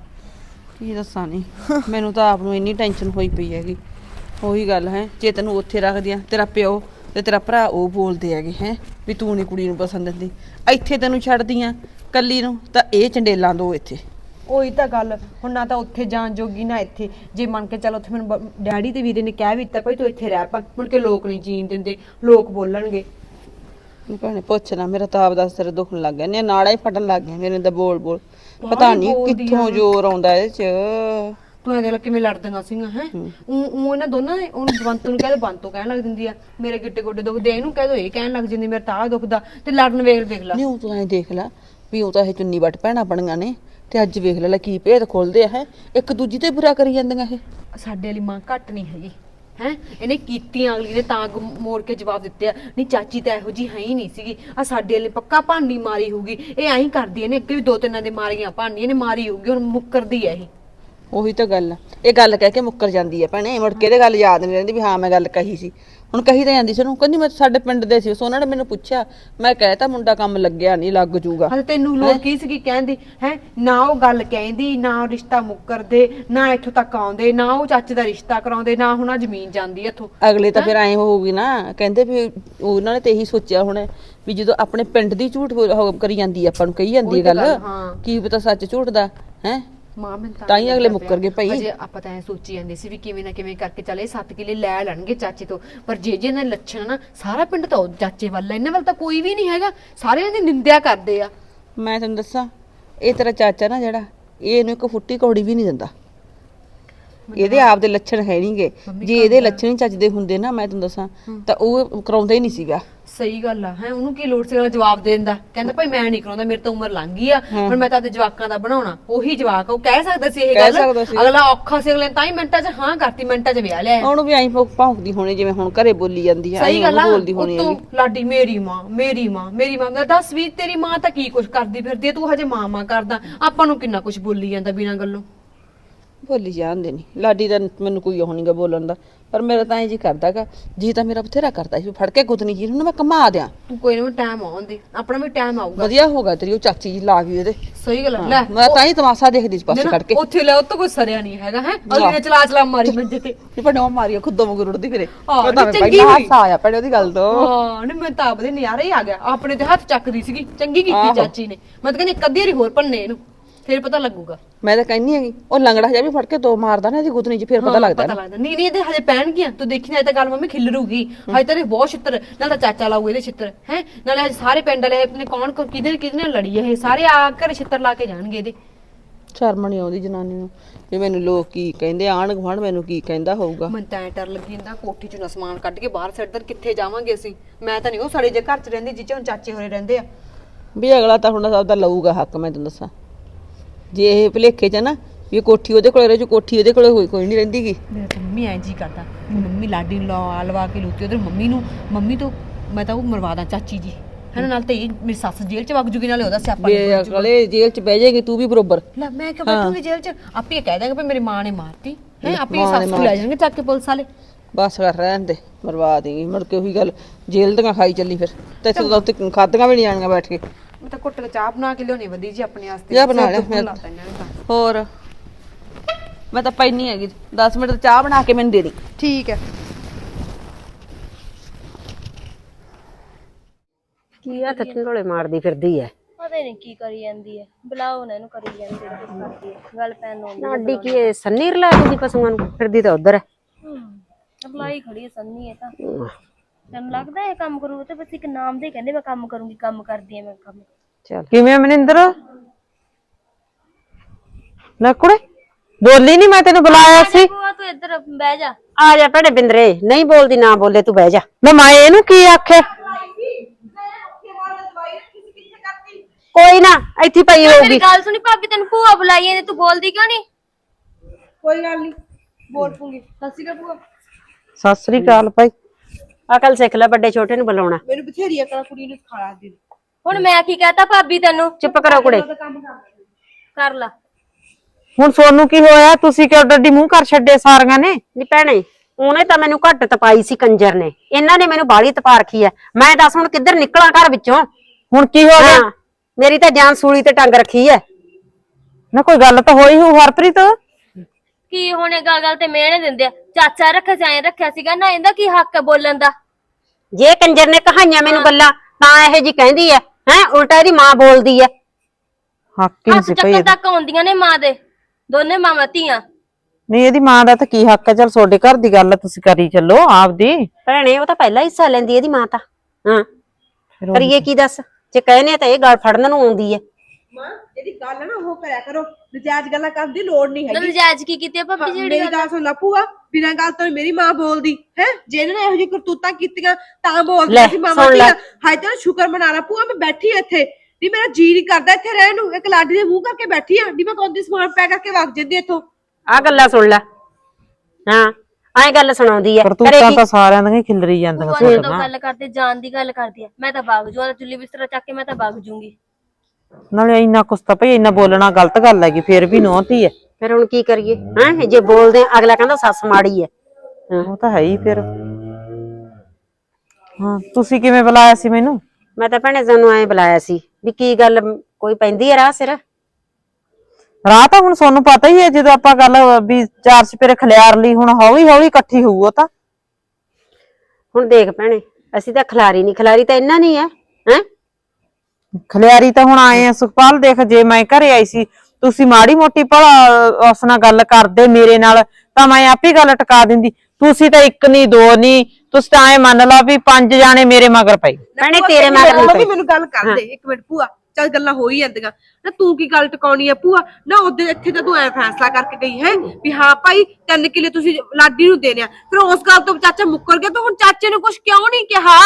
ਕੀ ਦੱਸਾਂ ਨਹੀਂ ਮੈਨੂੰ ਤਾਂ ਆਪ ਨੂੰ ਇੰਨੀ ਟੈਨਸ਼ਨ ਹੋਈ ਪਈ ਹੈਗੀ। ਉਹੀ ਗੱਲ ਹੈ ਜੇ ਤੈਨੂੰ ਉੱਥੇ ਰੱਖਦੀਆਂ ਤੇਰਾ ਪਿਓ ਤੇ ਤੇਰਾ ਭਰਾ ਉਹ ਬੋਲਦੇ ਹੈਗੇ ਹੈ ਵੀ ਤੂੰ ਨਹੀਂ ਕੁੜੀ ਨੂੰ ਪਸੰਦ ਦਿੰਦੀ। ਇੱਥੇ ਤੈਨੂੰ ਛੱਡਦੀਆਂ ਕੱਲੀ ਨੂੰ ਤਾਂ ਇਹ ਚੰਡੇਲਾਂ ਦੋ ਇੱਥੇ। ਉਹੀ ਤਾਂ ਗੱਲ। ਹੁਣ ਨਾ ਤਾਂ ਉੱਥੇ ਜਾਣ ਜੋਗੀ ਨਾ ਇੱਥੇ। ਜੇ ਮੰਨ ਕੇ ਚੱਲ ਉੱਥੇ ਮੈਨੂੰ ਬ- ਡੈਡੀ ਤੇ ਵੀਰੇ ਨੇ ਕਹਿ ਵੀ ਦਿੱਤਾ ਭਾਈ ਤੂੰ ਇੱਥੇ ਰਹਿ ਪਾ ਮੁੜ ਕੇ ਲੋਕ ਨਹੀਂ ਜੀਣ ਦਿੰਦੇ। ਲੋਕ ਬੋਲਣਗੇ। ਭੈਣੇ ਪੁੱਛ ਨਾ ਮੇਰਾ ਤਾਂ ਆਪਦਾ ਸਿਰ ਦੁਖਣ ਲੱਗ ਗਿਆ। ਨੇ ਨਾੜਾ ਹੀ ਫਟਣ ਲੱਗ ਗਿਆ ਮੇਰੇ ਤਾਂ ਬੋਲ ਬੋਲ। ਪਤਾ ਨਹੀਂ ਬੋਲਦੀ ਕਿੱਥੋਂ ਜ਼ੋਰ ਆਉਂਦਾ ਇਹਦੇ ਚ। ਤੂੰ ਇਹ ਦੇਖ ਲੈ ਕਿਵੇਂ ਲੜਦੀਆਂ ਸੀਗੀਆਂ ਹੈ। ਉਹ ਉਹ ਇਹਨਾਂ ਦੋਨਾਂ ਨੇ ਉਹਨੂੰ ਬੰਤੂ ਨੂੰ ਕਹਿੰਦੇ ਬੰਤੂ ਕਹਿਣ ਲੱਗ ਦਿੰਦੀ ਆ। ਮੇਰੇ ਗਿੱਟੇ ਗੋਡੇ ਦੁਖਦੇ ਆ, ਇਹਨੂੰ ਕਹਿ ਦੋ ਇਹ ਕਹਿਣ ਲੱਗ ਜਾਂਦੀ ਮੇਰਾ ਤਾਂ ਆਹ ਦੁਖਦਾ। ਤੇ ਲੜਨ ਵੇਖ ਵੇਖ ਲੈ। ਨਹੀਂ ਉਹ ਤੂੰ ਐਂ ਦੇਖ ਲੈ ਵੀ ਉਹ ਤਾਂ ਇਹ ਚੁੰਨੀ ਵੱਟ ਪੈਣਾ ਬਣੀਆਂ ਨੇ। ਤੇ ਅੱਜ ਵੇਖ ਲੈ ਲੈ ਕੀ ਭੇਦ ਖੋਲਦੇ ਆ, ਹੈ? ਇੱਕ ਦੂਜੀ ਤੇ ਬੁਰਾ ਕਰੀ ਜਾਂਦੀਆਂ ਇਹ। ਸਾਡੇ ਵਾਲੀ ਮਾਂ ਘੱਟ ਨਹੀਂ ਹੈਗੀ, ਹੈ? ਇਹਨੇ ਕੀਤੀਆਂ ਅਗਲੀ ਨੇ ਤਾਂ ਅੱਗ ਮੋੜ ਕੇ ਜਵਾਬ ਦਿੱਤੇ ਆ। ਨਹੀਂ, ਚਾਚੀ ਤਾਂ ਇਹੋ ਜੀ ਹੈ ਹੀ ਨਹੀਂ ਸੀਗੀ। ਆ ਸਾਡੇ ਵਾਲੀ ਪੱਕਾ ਭਾਂਡੀ ਮਾਰੀ ਹੋਊਗੀ। ਇਹ ਐਂ ਹੀ ਕਰਦੀ ਇਹਨੇ ਅੱਗੇ ਵੀ ਦੋ ਤਿੰਨਾਂ ਦੇ ਮਾਰੀਆਂ ਭਾਂਡੀ ਇਹਨੇ ਮਾਰੀ ਹੋਊਗੀ, ਹੁਣ ਮੁੱਕਰਦੀ ਹੈ ਇਹ। ਉਹੀ ਤਾਂ ਗੱਲ ਆ। ਇਹ ਗੱਲ ਕਹਿ ਕੇ ਮੁੱਕਰ ਜਾਂਦੀ ਹੈ ਭੈਣੇ ਮੁੜ ਕੇ ਇਹਦੇ ਗੱਲ ਯਾਦ ਨਹੀਂ ਰਹਿੰਦੀ ਵੀ ਹਾਂ ਮੈਂ ਗੱਲ ਕਹੀ ਸੀ। ਹੁਣ ਕਹੀ ਤਾਂ ਜਾਂਦੀ ਸੀ ਉਹਨੂੰ ਕਹਿੰਦੀ ਮੈਂ ਸਾਡੇ ਪਿੰਡ ਦੇ ਸੀ ਸੋ ਉਹਨਾਂ ਨੇ ਮੈਨੂੰ ਪੁੱਛਿਆ ਮੈਂ ਕਹਿਤਾ ਮੁੰਡਾ ਕੰਮ ਲੱਗਿਆ ਨਹੀਂ ਲੱਗ ਜੂਗਾ। ਹਲੇ ਤੈਨੂੰ ਲੋੜ ਕੀ ਸੀਗੀ ਕਹਿੰਦੀ ਹੈ ਨਾ ਉਹ ਗੱਲ ਕਹਿੰਦੀ ਨਾ ਉਹ ਰਿਸ਼ਤਾ ਮੁੱਕਰਦੇ ਨਾ ਇੱਥੋਂ ਤੱਕ ਆਉਂਦੇ ਨਾ ਉਹ ਚਾਚੇ ਦਾ ਰਿਸ਼ਤਾ ਕਰਾਉਂਦੇ ਨਾ ਹੁਣ ਆ ਜ਼ਮੀਨ ਜਾਂਦੀ ਇੱਥੋਂ। ਅਗਲੇ ਤਾਂ ਫਿਰ ਐਂ ਹੋਊਗੀ ਨਾ ਕਹਿੰਦੇ ਵੀ ਉਹਨਾਂ ਨੇ ਤੇ ਇਹੀ ਸੋਚਿਆ ਹੁਣ ਵੀ ਜਦੋਂ ਆਪਣੇ ਪਿੰਡ ਦੀ ਝੂਠ ਬੋਲ- ਉਹ ਕਰੀ ਜਾਂਦੀ ਆ ਆਪਾਂ ਨੂੰ ਕਹੀ ਜਾਂਦੀ ਹੈ ਗੱਲ ਹਾਂ। ਕੀ ਪਤਾ ਸੱਚ ਝੂਠ ਦਾ ਹੈ? ਮਾਂ ਮੈਂ ਤਾਂ ਹੀ ਅਗਲੇ ਮੁੱਕਰ ਗਏ ਭਾਈ। ਅਜੇ ਆਪਾਂ ਤਾਂ ਐ ਸੋਚੀ ਜਾਂਦੇ ਸੀ ਵੀ ਕਿਵੇਂ ਨਾ ਕਿਵੇਂ ਕਰਕੇ ਚੱਲੇ 7 ਕਿਲੇ ਲੈ ਲੈਣਗੇ ਚਾਚੇ ਤੋਂ। ਪਰ ਜੇ ਜੇ ਇਹਨਾਂ ਦੇ ਲੱਛਣ ਨਾ ਸਾਰਾ ਪਿੰਡ ਤਾਂ ਉਹ ਚਾਚੇ ਵੱਲ ਆ, ਇਹਨਾਂ ਵੱਲ ਤਾਂ ਕੋਈ ਵੀ ਨਹੀਂ ਹੈਗਾ। ਸਾਰੇ ਇਹਨਾਂ ਦੀ ਨਿੰਦਿਆ ਕਰਦੇ ਆ। ਮੈਂ ਤੈਨੂੰ ਦੱਸਾਂ ਇਹ ਤੇਰਾ ਚਾਚਾ ਨਾ ਜਿਹੜਾ ਇਹ ਇਹਨੂੰ ਇੱਕ ਫੁੱਟੀ ਕੌੜੀ ਵੀ ਨਹੀਂ ਦਿੰਦਾ। ਇਹਦੇ ਆਪ ਦੇ ਲੱਛਣ ਹੈ ਨਹੀਂਗੇ ਜੇ ਇਹਦੇ ਲੱਛਣ ਹੀ ਚੱਜਦੇ ਹੁੰਦੇ ਨਾ ਮੈਂ ਤੈਨੂੰ ਦੱਸਾਂ ਤਾਂ ਉਹ ਕਰਾਉਂਦਾ ਹੀ ਨਹੀਂ ਸੀਗਾ। ਸਹੀ ਗੱਲ ਆ। ਹੈ ਉਹਨੂੰ ਕੀ ਲੋੜ ਸੀ ਉਹਦਾ ਜਵਾਬ ਦੇਣ ਦਾ? ਕਹਿੰਦਾ ਭਾਈ ਮੈਂ ਨਹੀਂ ਕਰਾਉਂਦਾ ਮੇਰੇ ਤਾਂ ਉਮਰ ਲੰਘ ਗਈ ਆ। ਹੁਣ ਮੈਂ ਤਾਂ ਆਪਦੇ ਜਵਾਕਾਂ ਦਾ ਬਣਾਉਣਾ। ਉਹੀ ਜਵਾਕ ਆ, ਉਹ ਕਹਿ ਸਕਦਾ ਸੀ ਇਹ ਕਹਿ ਗੱਲ। ਸਕਦਾ ਸੀ। ਅਗਲਾ ਔਖਾ ਸੀ ਅਗਲੇ ਨੇ ਤਾਂ ਹੀ ਮਿੰਟਾਂ 'ਚ ਹਾਂ ਕਰਤੀ ਮਿੰਟਾਂ 'ਚ ਵਿਆਹ ਲਿਆ। ਉਹਨੂੰ ਵੀ ਐਂ ਭੌਂਕਦੀ ਹੋਣੀ ਜਿਵੇਂ ਹੁਣ ਘਰੇ ਬੋਲੀ ਜਾਂਦੀ ਹੈ ਸਹੀ ਐਂ ਗੱਲ ਆ। ਬੋਲਦੀ ਹੋਣੀ ਉੱਤੋਂ ਹੈਗੀ। ਲਾਡੀ ਮੇਰੀ ਮਾਂ ਮੇਰੀ ਮਾਂ ਮੇਰੀ ਮਾਂ। ਮੈਂ ਦੱਸ ਵੀ ਤੇਰੀ ਮਾਂ ਤਾਂ ਕੀ ਕੁਛ ਕਰਦੀ ਫਿਰਦੀ ਆ, ਤੂੰ ਹਜੇ ਮਾਂ ਮਾਂ ਕਰਦਾ। ਆਪਾਂ ਨੂੰ ਕਿੰਨਾ ਕੁਛ ਬੋਲੀ ਜਾਂਦਾ ਬਿਨਾਂ ਗੱਲੋਂ? ਬੋਲੀ ਜਾਂਦੇ ਨਹੀਂ ਲਾਡੀ ਦਾ ਮੈਨੂੰ ਕੋਈ ਉਹ ਨਹੀਂਗਾ ਬੋਲਣ ਦਾ। ਪਰ ਮੇਰਾ ਤਾਂ ਐਂ ਜੀ ਕਰਦਾਗਾ ਜੀ ਤਾਂ ਮੇਰਾ ਬਥੇਰਾ ਕਰਦਾ ਸੀ। ਫੜ ਕੇ ਗੁੱਤਨੀ ਜੀ ਨੂੰ ਨਾ ਮੈਂ ਕਮਾ ਦਿਆਂ। ਤੂੰ ਕੋਈ ਨਾ ਟਾਈਮ ਆਉਂਦੀ ਆਪਣਾ ਵੀ ਟਾਈਮ ਆਊਗਾ। ਵਧੀਆ ਹੋਗਾ ਤੇਰੀ ਉਹ ਚਾਚੀ ਜੀ ਲਾ ਗਈ ਇਹਦੇ ਸਹੀ ਗੱਲ ਆ, ਲੈ ਮੈਂ ਤਾਂ ਹੀ ਤਮਾਸ਼ਾ ਦੇਖਦੀ ਸੀ ਪਾਸੇ ਨਾ, ਕੇ। ਉੱਥੇ ਲੈ ਉੱਤੋਂ ਕੋਈ ਸਰਿਆ ਨਹੀਂ ਹੈਗਾ ਹੈ? ਅਗਲੀ ਨੇ ਚਲਾ ਚਲਾ ਮਾਰੀ ਮੰਜੇ ਤੇ ਵੀ ਪੜਨੋਂ ਮਾਰੀ ਖੁੱਦੋਂ ਮਗਰ ਉੜਦੀ ਫਿਰੇ। ਹਾਂ, ਉਹ ਤਾਂ ਨੀ ਮੈਂ ਚੰਗੀ ਪਹਿਲਾਂ ਹੋਈ। ਹਾਸਾ ਆਇਆ ਪੜੇ ਉਹਦੀ ਗੱਲ ਤੋਂ। ਹਾਂ ਨਹੀਂ ਮੈਂ ਤਾਂ ਆਪਦੇ ਨਿਆਰੇ ਹੀ ਆ ਗਿਆ। ਆਪਣੇ ਤੇ ਹੱਥ ਚੱਕਦੀ ਸੀਗੀ। ਚੰਗੀ ਕੀਤੀ ਆਹੋ। ਚਾਚੀ ਨੇ। ਮੈਂ ਤਾਂ ਕਹਿੰਦੀ ਵਾਰੀ ਹੋਰ ਭੰਨੇ ਇਹਨੂੰ। ਫਿਰ ਪਤਾ ਲੱਗੂਗਾ। ਮੈਂ ਤਾਂ ਕਹਿੰਨੀ ਹੈਗੀ ਉਹ ਲੰਗੜਾ ਜਿਹਾ ਵੀ ਫੜ ਕੇ ਦੋ ਮਾਰਦਾ ਨਾ ਇਹਦੀ ਗੁੱਤਨੀ ਚ ਫਿਰ ਪਤਾ ਲੱਗਦਾ ਪਤਾ ਨਾ। ਲੱਗਦਾ। ਨਹੀਂ ਨਹੀਂ ਇਹਦੇ ਹਜੇ ਪੈਣਗੀਆਂ ਤੂੰ ਦੇਖੀ ਨਾ ਇਹ ਤਾਂ ਗੱਲ ਮੰਮੀ ਖਿਲਰੂਗੀ ਹਜੇ ਤਾਂ ਇਹ ਬਹੁਤ ਛਿੱਤਰ ਨਾਲ ਤਾਂ ਚਾਚਾ ਲਾਊ ਇਹਦੇ ਛਿੱਤਰ ਹੈ? ਨਾਲੇ ਹਜੇ ਸਾਰੇ ਪਿੰਡ ਵਾਲੇ ਆਪਣੇ ਕੌਣ ਕੌਣ ਕਿਹਦੇ ਕਿਹਦੇ ਨਾਲ ਲੜੀ ਇਹ? ਸਾਰੇ ਆ ਘਰੇ ਛਿੱਤਰ ਲਾ ਕੇ ਜਾਣਗੇ ਇਹਦੇ। ਸ਼ਰਮ ਨਹੀਂ ਆਉਂਦੀ ਜਨਾਨੀ ਨੂੰ। ਵੀ ਮੈਨੂੰ ਲੋਕ ਕੀ ਕਹਿੰਦੇ ਆਣ ਗੁਆਂਢ ਮੈਨੂੰ ਕੀ ਕਹਿੰਦਾ ਹੋਊਗਾ। ਮੈਨੂੰ ਤਾਂ ਐਂ ਡਰ ਲੱਗੀ ਜਾਂਦਾ ਕੋਠੀ ਚੋਂ ਨਾ ਸਮਾਨ ਕੱਢ ਕੇ ਬਾਹਰ ਸਿੱਟਦਰ ਕਿੱਥੇ ਜਾਵਾਂਗੇ ਅਸੀਂ? ਮੈਂ ਤਾਂ ਨਹੀਂ ਉਹ ਸੜੇ ਜੇ ਘਰ 'ਚ ਰਹਿੰਦੀ ਜਿੱਚੇ ਹੁਣ ਚਾਚੇ ਹੋਰੇ ਰਹਿੰਦੇ ਆ। ਵੀ ਅਗਲਾ ਤਾਂ ਹੁਣ ਸਭ ਦਾ ਲਊਗਾ ਹੱਕ ਮੈਂ ਤੈਨੂੰ ਦੱਸਾਂ। ਜੇ ਇਹ ਭਲੇਖੇ ਚ ਨਾ ਵੀ ਇਹ ਕੋਠੀ ਉਹਦੇ ਕੋਲੇ ਰਹੇ ਜੋ ਕੋਠੀ ਉਹਦੇ ਕੋਲੇ ਕੋਈ ਕੋਈ ਨਹੀਂ ਰਹਿੰਦੀਗੀ ਮੇਰਾ ਤਾਂ ਮੰਮੀ ਐਂ ਜੀ ਕਰਦਾ ਵੀ ਮੰਮੀ ਲਾਡੀ ਨੂੰ ਲਵਾ ਲਵਾ ਕੇ ਲੂਤੀ ਉਧਰ ਮੰਮੀ ਨੂੰ ਮੰਮੀ ਤੋਂ ਮੈਂ ਤਾਂ ਉਹ ਮਰਵਾ ਦਾਂ ਚਾਚੀ ਜੀ। ਹਨਾ ਨਾਲ ਤੇ ਇਹ ਮੇਰੀ ਸੱਸ ਜੇਲ੍ਹ 'ਚ ਵਗ ਜੂਗੀ ਨਾਲੇ ਉਹਦਾ ਸਿਆਪਾ ਨਿਕਲ ਜੂਗਾ। ਅਗਲੇ ਜੇਲ੍ਹ ਚ ਬਹਿ ਜਾਏਗੀ ਤੂੰ ਵੀ ਬਰੋਬਰ। ਲੈ ਮੈਂ ਕਿ ਬੈਠੂਗੀ ਜੇਲ੍ਹ 'ਚ? ਆਪੇ ਕਹਿ ਦਾਂਗੇ ਵੀ ਮੇਰੀ ਮਾਂ ਨੇ ਮਾਰਤੀ। ਹੈ ਆਪੇ ਇਹ ਮਾਂ ਨੇ ਸੱਸ ਨੂੰ ਲੈ ਜਾਣਗੇ ਚੱਕ ਕੇ ਪੁਲਿਸ ਵਾਲੇ। ਬਸ ਕਰ ਰਹਿਣ ਦੇ ਮਰਵਾ ਦੇਗੀ। ਮੁੜ ਕੇ ਉਹੀ ਗੱਲ ਜੇਲ੍ਹ ਦੀਆਂ ਖਾਈ ਚੱਲੀ ਫਿਰ। ਤੇ ਇੱਥੇ ਤਾਂ ਉੱਤੇ ਖਾਦੀਆਂ ਵੀ ਨਹੀਂ ਆਣੀਆਂ ਬੈਠ ਕੇ। ਮੈਂ ਤਾਂ ਘੁੱਟ ਕੇ ਚਾਹ ਬਣਾ ਕੇ ਲਿਆਉਣੀ ਵਧੀ ਜੀ ਆਪਣੇ ਵਾਸਤੇ। ਜਾ ਬਣਾ ਦੁਖਣ ਮੈਂ। ਹੋਰ? ਮੈਂ ਤਾਂ ਪੈਣੀ ਹੈਗੀ। 10 ਮਿੰਟ ਚਾਹ ਬਣਾ ਕੇ ਮੈਨੂੰ ਦੇ ਦੇ। ਠੀਕ ਹੈ। ਕੀ ਹੱਥ ਢੋਲੇ ਮਾਰਦੀ ਫਿਰਦੀ ਐ? ਪਤਾ ਨਹੀਂ ਕੀ ਕਰੀ ਜਾਂਦੀ ਹੈ ਬੁਲਾਓ ਨਾ ਇਹਨੂੰ ਕਰੀ ਜਾਂਦੀ ਹੈ ਗੱਲ ਪੈਣ ਨੂੰ ਨਾਡੀ ਕੀ ਐ ਸੰਨੀ ਰਲਾ ਦਿੰਦੀ ਪਸ਼ੂਆਂ ਨੂੰ? ਫਿਰਦੀ ਤਾਂ ਉਧਰ ਐ। ਅਪਲਾਈ ਖੜੀ ਹੈ ਸੰਨੀ ਇਹ ਤਾਂ। ਤੈਨੂੰ ਲੱਗਦਾ ਇਹ ਕੰਮ ਕਰੂ ਤੇ ਬਸ ਇੱਕ ਨਾਮ ਦੇ ਕਹਿੰਦੇ ਮੈਂ ਕੰਮ ਕਰੂੰਗੀ ਕੰਮ ਕਰਦੀ ਆ ਮੈਂ ਕੰਮ। ਚਲ। ਕਿਵੇਂ ਮਨਿੰਦਰ? ਲੈ ਕੁੜੇ ਬੋਲੀ ਨਹੀਂ ਮੈਂ ਤੈਨੂੰ ਬੁਲਾਇਆ ਸੀ। ਭੂਆ ਤੂੰ ਇੱਧਰ ਬਹਿ ਜਾ। ਆ ਜਾ ਭੜੇ ਬਿੰਦਰੇ ਨਹੀਂ ਬੋਲਦੀ ਨਾ ਬੋਲੇ ਤੂੰ ਬਹਿ ਜਾ। ਮੈਂ ਮਾਂ ਇਹਨੂੰ ਕੀ ਆਖੇ ਕੋਈ ਨਾ ਇੱਥੇ ਪਈ ਹੋਊਗੀ ਮੇਰੀ ਗੱਲ ਸੁਣੀ ਭਾਬੀ ਤੈਨੂੰ ਭੂਆ ਬੁਲਾਈ ਜਾਂਦੀ ਤੂੰ ਬੋਲਦੀ ਕਿਉਂ ਨਹੀਂ ਸਤਿ ਸ੍ਰੀ ਅਕਾਲ ਭਾਈ। ਅਕਲ ਸਿੱਖ ਲੈ ਵੱਡੇ ਛੋਟੇ ਨੂੰ ਬੁਲਾਉਣਾ। ਮੈਨੂੰ ਬਥੇਰੀ ਅਕਲ ਕੁੜੀ ਨੂੰ ਸਿਖਾ ਦੀ ਹੁਣ ਮੈਂ ਕੀ ਕਹਤਾ ਭਾਬੀ ਤੈਨੂੰ? ਚੁੱਪ ਕਰੋ ਕੁੜੇ। ਕਰ ਲਾ। ਹੁਣ ਸੋਨੂੰ ਕੀ ਹੋਇਆ? ਤੁਸੀਂ ਕਿਉਂ ਡੱਡੀ ਮੂੰਹ ਕਰ ਛੱਡੇ ਸਾਰੀਆਂ ਨੇ? ਨੀ ਭੈਣੇ ਉਹਨੇ ਤਾਂ ਮੈਨੂੰ ਘੱਟ ਤਪਾਈ ਸੀ ਕੰਜਰ ਨੇ। ਇਹਨਾਂ ਨੇ ਮੈਨੂੰ ਬਾਲੀ ਤਪਾ ਰੱਖੀ ਐ ਮੈਂ ਦੱਸ ਹੁਣ ਕਿੱਧਰ ਨਿਕਲਾਂ ਘਰ ਵਿੱਚੋਂ? ਹੁਣ ਕੀ ਹੋ ਗਿਆ? ਹਾਂ ਮੇਰੀ ਤਾਂ ਜਾਨ ਸੂਲੀ ਤੇ ਟੰਗ ਰੱਖੀ ਐ ਨਾ ਕੋਈ ਗੱਲ ਤਾਂ ਹੋਈ ਹੋ ਹਰਪ੍ਰੀਤ? ਕੀ ਹੋਣੇ ਗੱਲ ਗੱਲ ਤੇ ਮਿਹਣੇ ਦਿੰਦੇ। ਆ ਚਾਚਾ ਰੱਖਿਆ ਜਾਏ ਰੱਖਿਆ ਸੀਗਾ ਨਾ ਇਹਦਾ ਕੀ ਹੱਕ ਹੈ ਬੋਲਣ ਦਾ? ਜੇ ਕੰਜਰ ਨੇ ਕਹਾਈਆਂ ਮੈਨੂੰ ਗੱਲਾਂ ਤਾਂ ਇਹੋ ਜੀ ਕਹਿੰਦੀ ਐ ਹੈ ਉਲਟਾ ਇਹਦੀ ਮਾਂ ਬੋਲਦੀ ਐ ਹੱਕ ਹੀ ਨਹੀਂ ਹੱਥ ਸੀ ਭਈ ਤੱਕ ਆਉਂਦੀਆਂ ਨੇ ਮਾਂ ਦੇ ਦੋਨੇ ਮਾਵਾਂ ਧੀਆਂ। ਨਹੀਂ ਇਹਦੀ ਮਾਂ ਦਾ ਤਾਂ ਕੀ ਹੱਕ ਹੈ? ਚਲ ਤੁਹਾਡੇ ਘਰ ਦੀ ਗੱਲ ਆ, ਤੁਸੀਂ ਕਰੀ ਚੱਲੋ ਆਪਦੀ। ਭੈਣੇ ਉਹ ਤਾਂ ਪਹਿਲਾਂ ਹਿੱਸਾ ਲੈਂਦੀ ਇਹਦੀ ਮਾਂ ਤਾਂ। ਹਾਂ ਫਿਰ ਉਹ- ਕਰੀਏ ਕੀ ਦੱਸ? ਜੇ ਕਹਿੰਨੇ ਤਾਂ ਇਹ ਗੱਲ ਫੜਨ ਨੂੰ ਆਉਂਦੀ ਐ ਮਾਂ ਜਿਹੜੀ ਗੱਲ ਨਾ ਉਹ ਕਰਿਆ ਕਰੋ। ਨਜਾਇਜ਼ ਗੱਲਾਂ ਕਰਨ ਦੀ ਲੋੜ ਨਹੀਂ ਹੈਗੀ। ਨਜਾਇਜ਼ ਕੀ ਕੀਤੀ ਆ ਭਾਬੀ ਜਿਹੜੀ ਮੇਰੀ ਗੱਲ ਸੁਣ ਲੱਪੂਆ ਬਿਨਾਂ ਗੱਲ ਤੋਂ ਮੇਰੀ ਮਾਂ ਬੋਲਦੀ ਹੈ? ਜੇ ਇਹਨਾਂ ਨੇ ਇਹੋ ਜਿਹੀ ਕਰਤੂਤਾਂ ਕੀਤੀਆਂ ਤਾਂ ਬੋਲਦੀ ਲੈ, ਸੀ ਮਾਮਾ ਸੁਣ ਜੀ ਲੈ। ਹਾਏ ਤੇਰਾ ਸ਼ੁਕਰ ਮਨਾ ਲਾ। ਭੂਆ ਮੈਂ ਬੈਠੀ ਆ ਇੱਥੇ। ਨਹੀਂ ਮੇਰਾ ਜੀ ਨਹੀਂ ਕਰਦਾ ਇੱਥੇ ਰਹਿਣ ਨੂੰ। ਇੱਕ ਲਾਡੀ ਦੇ ਮੂੰਹ ਕਰਕੇ ਬੈਠੀ ਆ ਨਹੀਂ ਮੈਂ ਕੌਂਦੀ ਸਮਾਨ ਪੈ ਕਰਕੇ ਵਗ ਜਾਂਦੀ ਇੱਥੋਂ। ਆ ਗੱਲਾਂ ਸੁਣ ਲੈ। ਹਾਂ ਐਂ ਗੱਲ ਸੁਣਾਉਂਦੀ ਐ। ਕਰਤੂਤਾਂ ਕਰੇਗੀ ਤਾਂ ਸਾਰਿਆਂ ਦੀਆਂ ਹੀ ਖਿਲਰੀ ਜਾਂਦੀਆਂ ਭੂਆ ਤੁਹਾਡੇ ਜਦੋਂ ਨਾਲ ਗੱਲ ਕਰਦੇ ਜਾਨ ਦੀ ਗੱਲ ਕਰਦੀ ਆ। ਮੈਂ ਤਾਂ ਵਗ ਜੂ ਚੁੱਲੀ ਬਿਸਤਰਾ ਚੱਕ ਕੇ ਮੈਂ ਤਾਂ ਵਗ ਜੂੰਗੀ। ਨਾਲੇ ਇੰਨਾ ਕੁਛ ਤਾਂ ਭਈ ਇੰਨਾ ਬੋਲਣਾ ਗਲਤ ਗੱਲ ਹੈਗੀ ਫੇਰ ਵੀ ਨੋਤੀ ਹੈ। ਫਿਰ ਹੁਣ ਕੀ ਕਰੀਏ? ਹਾਂ? ਜੇ ਬੋਲਦੇ ਆ, ਅਗਲਾ ਕਹਿੰਦਾ ਸੱਸ ਮਾੜੀ ਐ ਉਹ ਤਾਂ ਹੈ ਹੀ ਫਿਰ। ਹਾਂ ਤੁਸੀਂ ਕਿਵੇਂ ਬੁਲਾਇਆ ਸੀ ਮੈਨੂੰ? ਮੈਂ ਤਾਂ ਭੈਣੇ ਤੈਨੂੰ ਐਂ ਬੁਲਾਇਆ ਸੀ ਵੀ ਕੀ ਗੱਲ ਕੋਈ ਪੈਂਦੀ ਐ ਰਾਹ ਸਿਰ? ਰਾਹ ਤਾਂ ਹੁਣ ਤੁਹਾਨੂੰ ਪਤਾ ਹੀ ਹੈ ਜਦੋਂ ਆਪਾਂ ਗੱਲ ਵੀ ਚਾਰ ਸਪੇਰੇ ਖਲਿਆਰ ਲਈ ਹੁਣ ਹੌਲੀ ਹੌਲੀ ਇਕੱਠੀ ਹੋਊ ਉਹ ਤਾਂ। ਹੁਣ ਦੇਖ ਭੈਣੇ ਅਸੀਂ ਤਾਂ ਖਿਲਾਰੀ ਨਹੀਂ ਖਿਲਾਰੀ ਤਾਂ ਇਹਨਾਂ ਨਹੀਂ ਐ ਹੈ? ਖਲਿਆਰੀ ਤਾਂ ਹੁਣ ਆਏ ਆ ਸੁਖਪਾਲ ਦੇਖ ਜੇ ਮੈਂ ਘਰੇ ਆਈ ਸੀ ਤੁਸੀਂ ਮਾੜੀ ਮੋਟੀ ਭਲਾ ਉਸ ਨਾਲ ਗੱਲ ਕਰਦੇ ਮੇਰੇ ਨਾਲ ਤਾਂ ਮੈਂ ਆਪੇ ਗੱਲ ਟਿਕਾ ਦਿੰਦੀ। ਤੁਸੀਂ ਤਾਂ ਇੱਕ ਨਹੀਂ ਦੋ ਨਹੀਂ ਤੁਸੀਂ ਤਾਂ ਐ ਮੰਨ ਲਾ ਵੀ ਪੰਜ ਜਾਣੇ ਮੇਰੇ ਮਗਰ ਪਏ। ਭੈਣੇ ਤੇਰੇ ਮਗਰ ਨਹੀਂ ਮੰਮੀ ਪਈ ਮੈਨੂੰ ਗੱਲ ਕਰ ਦੇ ਇੱਕ ਮਿੰਟ ਭੂਆ ਚੱਲ ਗੱਲਾਂ ਹੋ ਹੀ ਜਾਂਦੀਆਂ। ਨਾ ਤੂੰ ਕੀ ਗੱਲ ਟਿਕਾਉਣੀ ਆ ਭੂਆ? ਨਾ ਉਹਦੇ ਇੱਥੇ ਤਾਂ ਤੂੰ ਐ ਫੈਸਲਾ ਕਰਕੇ ਗਈ ਹੈ ਵੀ ਹਾਂ ਭਾਈ ਤਿੰਨ ਕਿਲੇ ਤੁਸੀਂ ਲਾਡੀ ਨੂੰ ਦੇਣੇ ਆ। ਫਿਰ ਉਸ ਗੱਲ ਤੋਂ ਚਾਚਾ ਮੁੱਕਰ ਗਿਆ ਤੂੰ ਹੁਣ ਚਾਚੇ ਨੂੰ ਕੁਝ ਕਿਉਂ ਨਹੀਂ ਕਿਹਾ?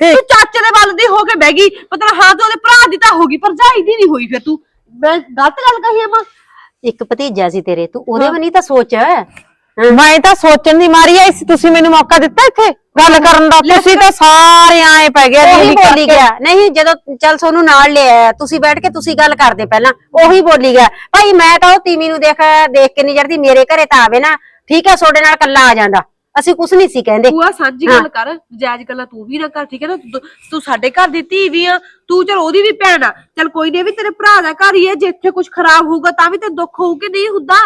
ਤੇ- ਤੂੰ ਚਾਚੇ ਦੇ ਵੱਲ ਦੀ ਹੋ ਕੇ ਬਹਿ ਗਈ ਮਤਲਬ ਹਾਂ ਤੂੰ ਉਹਦੇ ਭਰਾ ਦੀ ਤਾਂ ਹੋ ਗਈ ਪਰ ਜਾਈ ਦੀ ਨਹੀਂ ਹੋਈ ਫਿਰ ਤੂੰ। ਮੈਂ ਗਲਤ ਗੱਲ ਕਹੀ ਆ ਮਾਂ? ਇੱਕ ਭਤੀਜਾ ਸੀ ਤੇਰੇ ਤੂੰ ਉਹਦੇ ਬਣੀ ਤਾਂ ਸੋਚ। ਮੈਂ ਤਾਂ ਸੋਚਣ ਦੀ ਮਾਰੀ ਆਈ ਸੀ ਤੁਸੀਂ ਮੈਨੂੰ ਮੌਕਾ ਦਿੱਤਾ ਇੱਥੇ? ਗੱਲ ਕਰਨ ਦਾ ਤੁਸੀਂ ਤਾਂ ਸਾਰੇ ਆਏ ਪੈ ਗਏ ਉਹੀ ਬੋਲੀ ਗਿਆ। ਨਹੀਂ ਜਦੋਂ ਚੱਲ ਸੋਨੂੰ ਨਾਲ ਲਿਆ ਤੁਸੀਂ ਬੈਠ ਕੇ ਤੁਸੀਂ ਗੱਲ ਕਰਦੇ ਪਹਿਲਾਂ ਉਹੀ ਬੋਲੀ ਗਿਆ। ਭਾਈ ਮੈਂ ਤਾਂ ਉਹ ਤੀਵੀਂ ਨੂੰ ਦੇਖ ਦੇਖ ਕੇ ਨਹੀਂ ਜਰਦੀ ਮੇਰੇ ਘਰੇ ਤਾਂ ਆਵੇ ਨਾ। ਠੀਕ ਹੈ ਤੁਹਾਡੇ ਨਾਲ ਕੱਲਾ ਆ ਜਾਂਦਾ। ਅਸੀਂ ਕੁਝ ਨਹੀਂ ਸੀ ਕਹਿੰਦੇ। ਭੂਆ ਸਾਂਝੀ ਗੱਲ ਕਰ ਜਾਇਜ਼ ਗੱਲਾਂ ਤੂੰ ਵੀ ਨਾ ਕਰ ਠੀਕ ਹੈ ਨਾ? ਤੂੰ- ਤੂੰ ਸਾਡੇ ਘਰ ਦੀ ਧੀ ਵੀ ਆ ਤੂੰ ਚਲ ਉਹਦੀ ਵੀ ਭੈਣ ਆ। ਚਲ ਕੋਈ ਨਹੀਂ ਵੀ ਤੇਰੇ ਭਰਾ ਦਾ ਘਰ ਹੀ ਹੈ ਜੇ ਇੱਥੇ ਕੁਝ ਖਰਾਬ ਹੋਊਗਾ ਤਾਂ ਵੀ ਤੇ ਦੁੱਖ ਹੋਊ ਕਿ ਨਹੀਂ ਹੁੰਦਾ?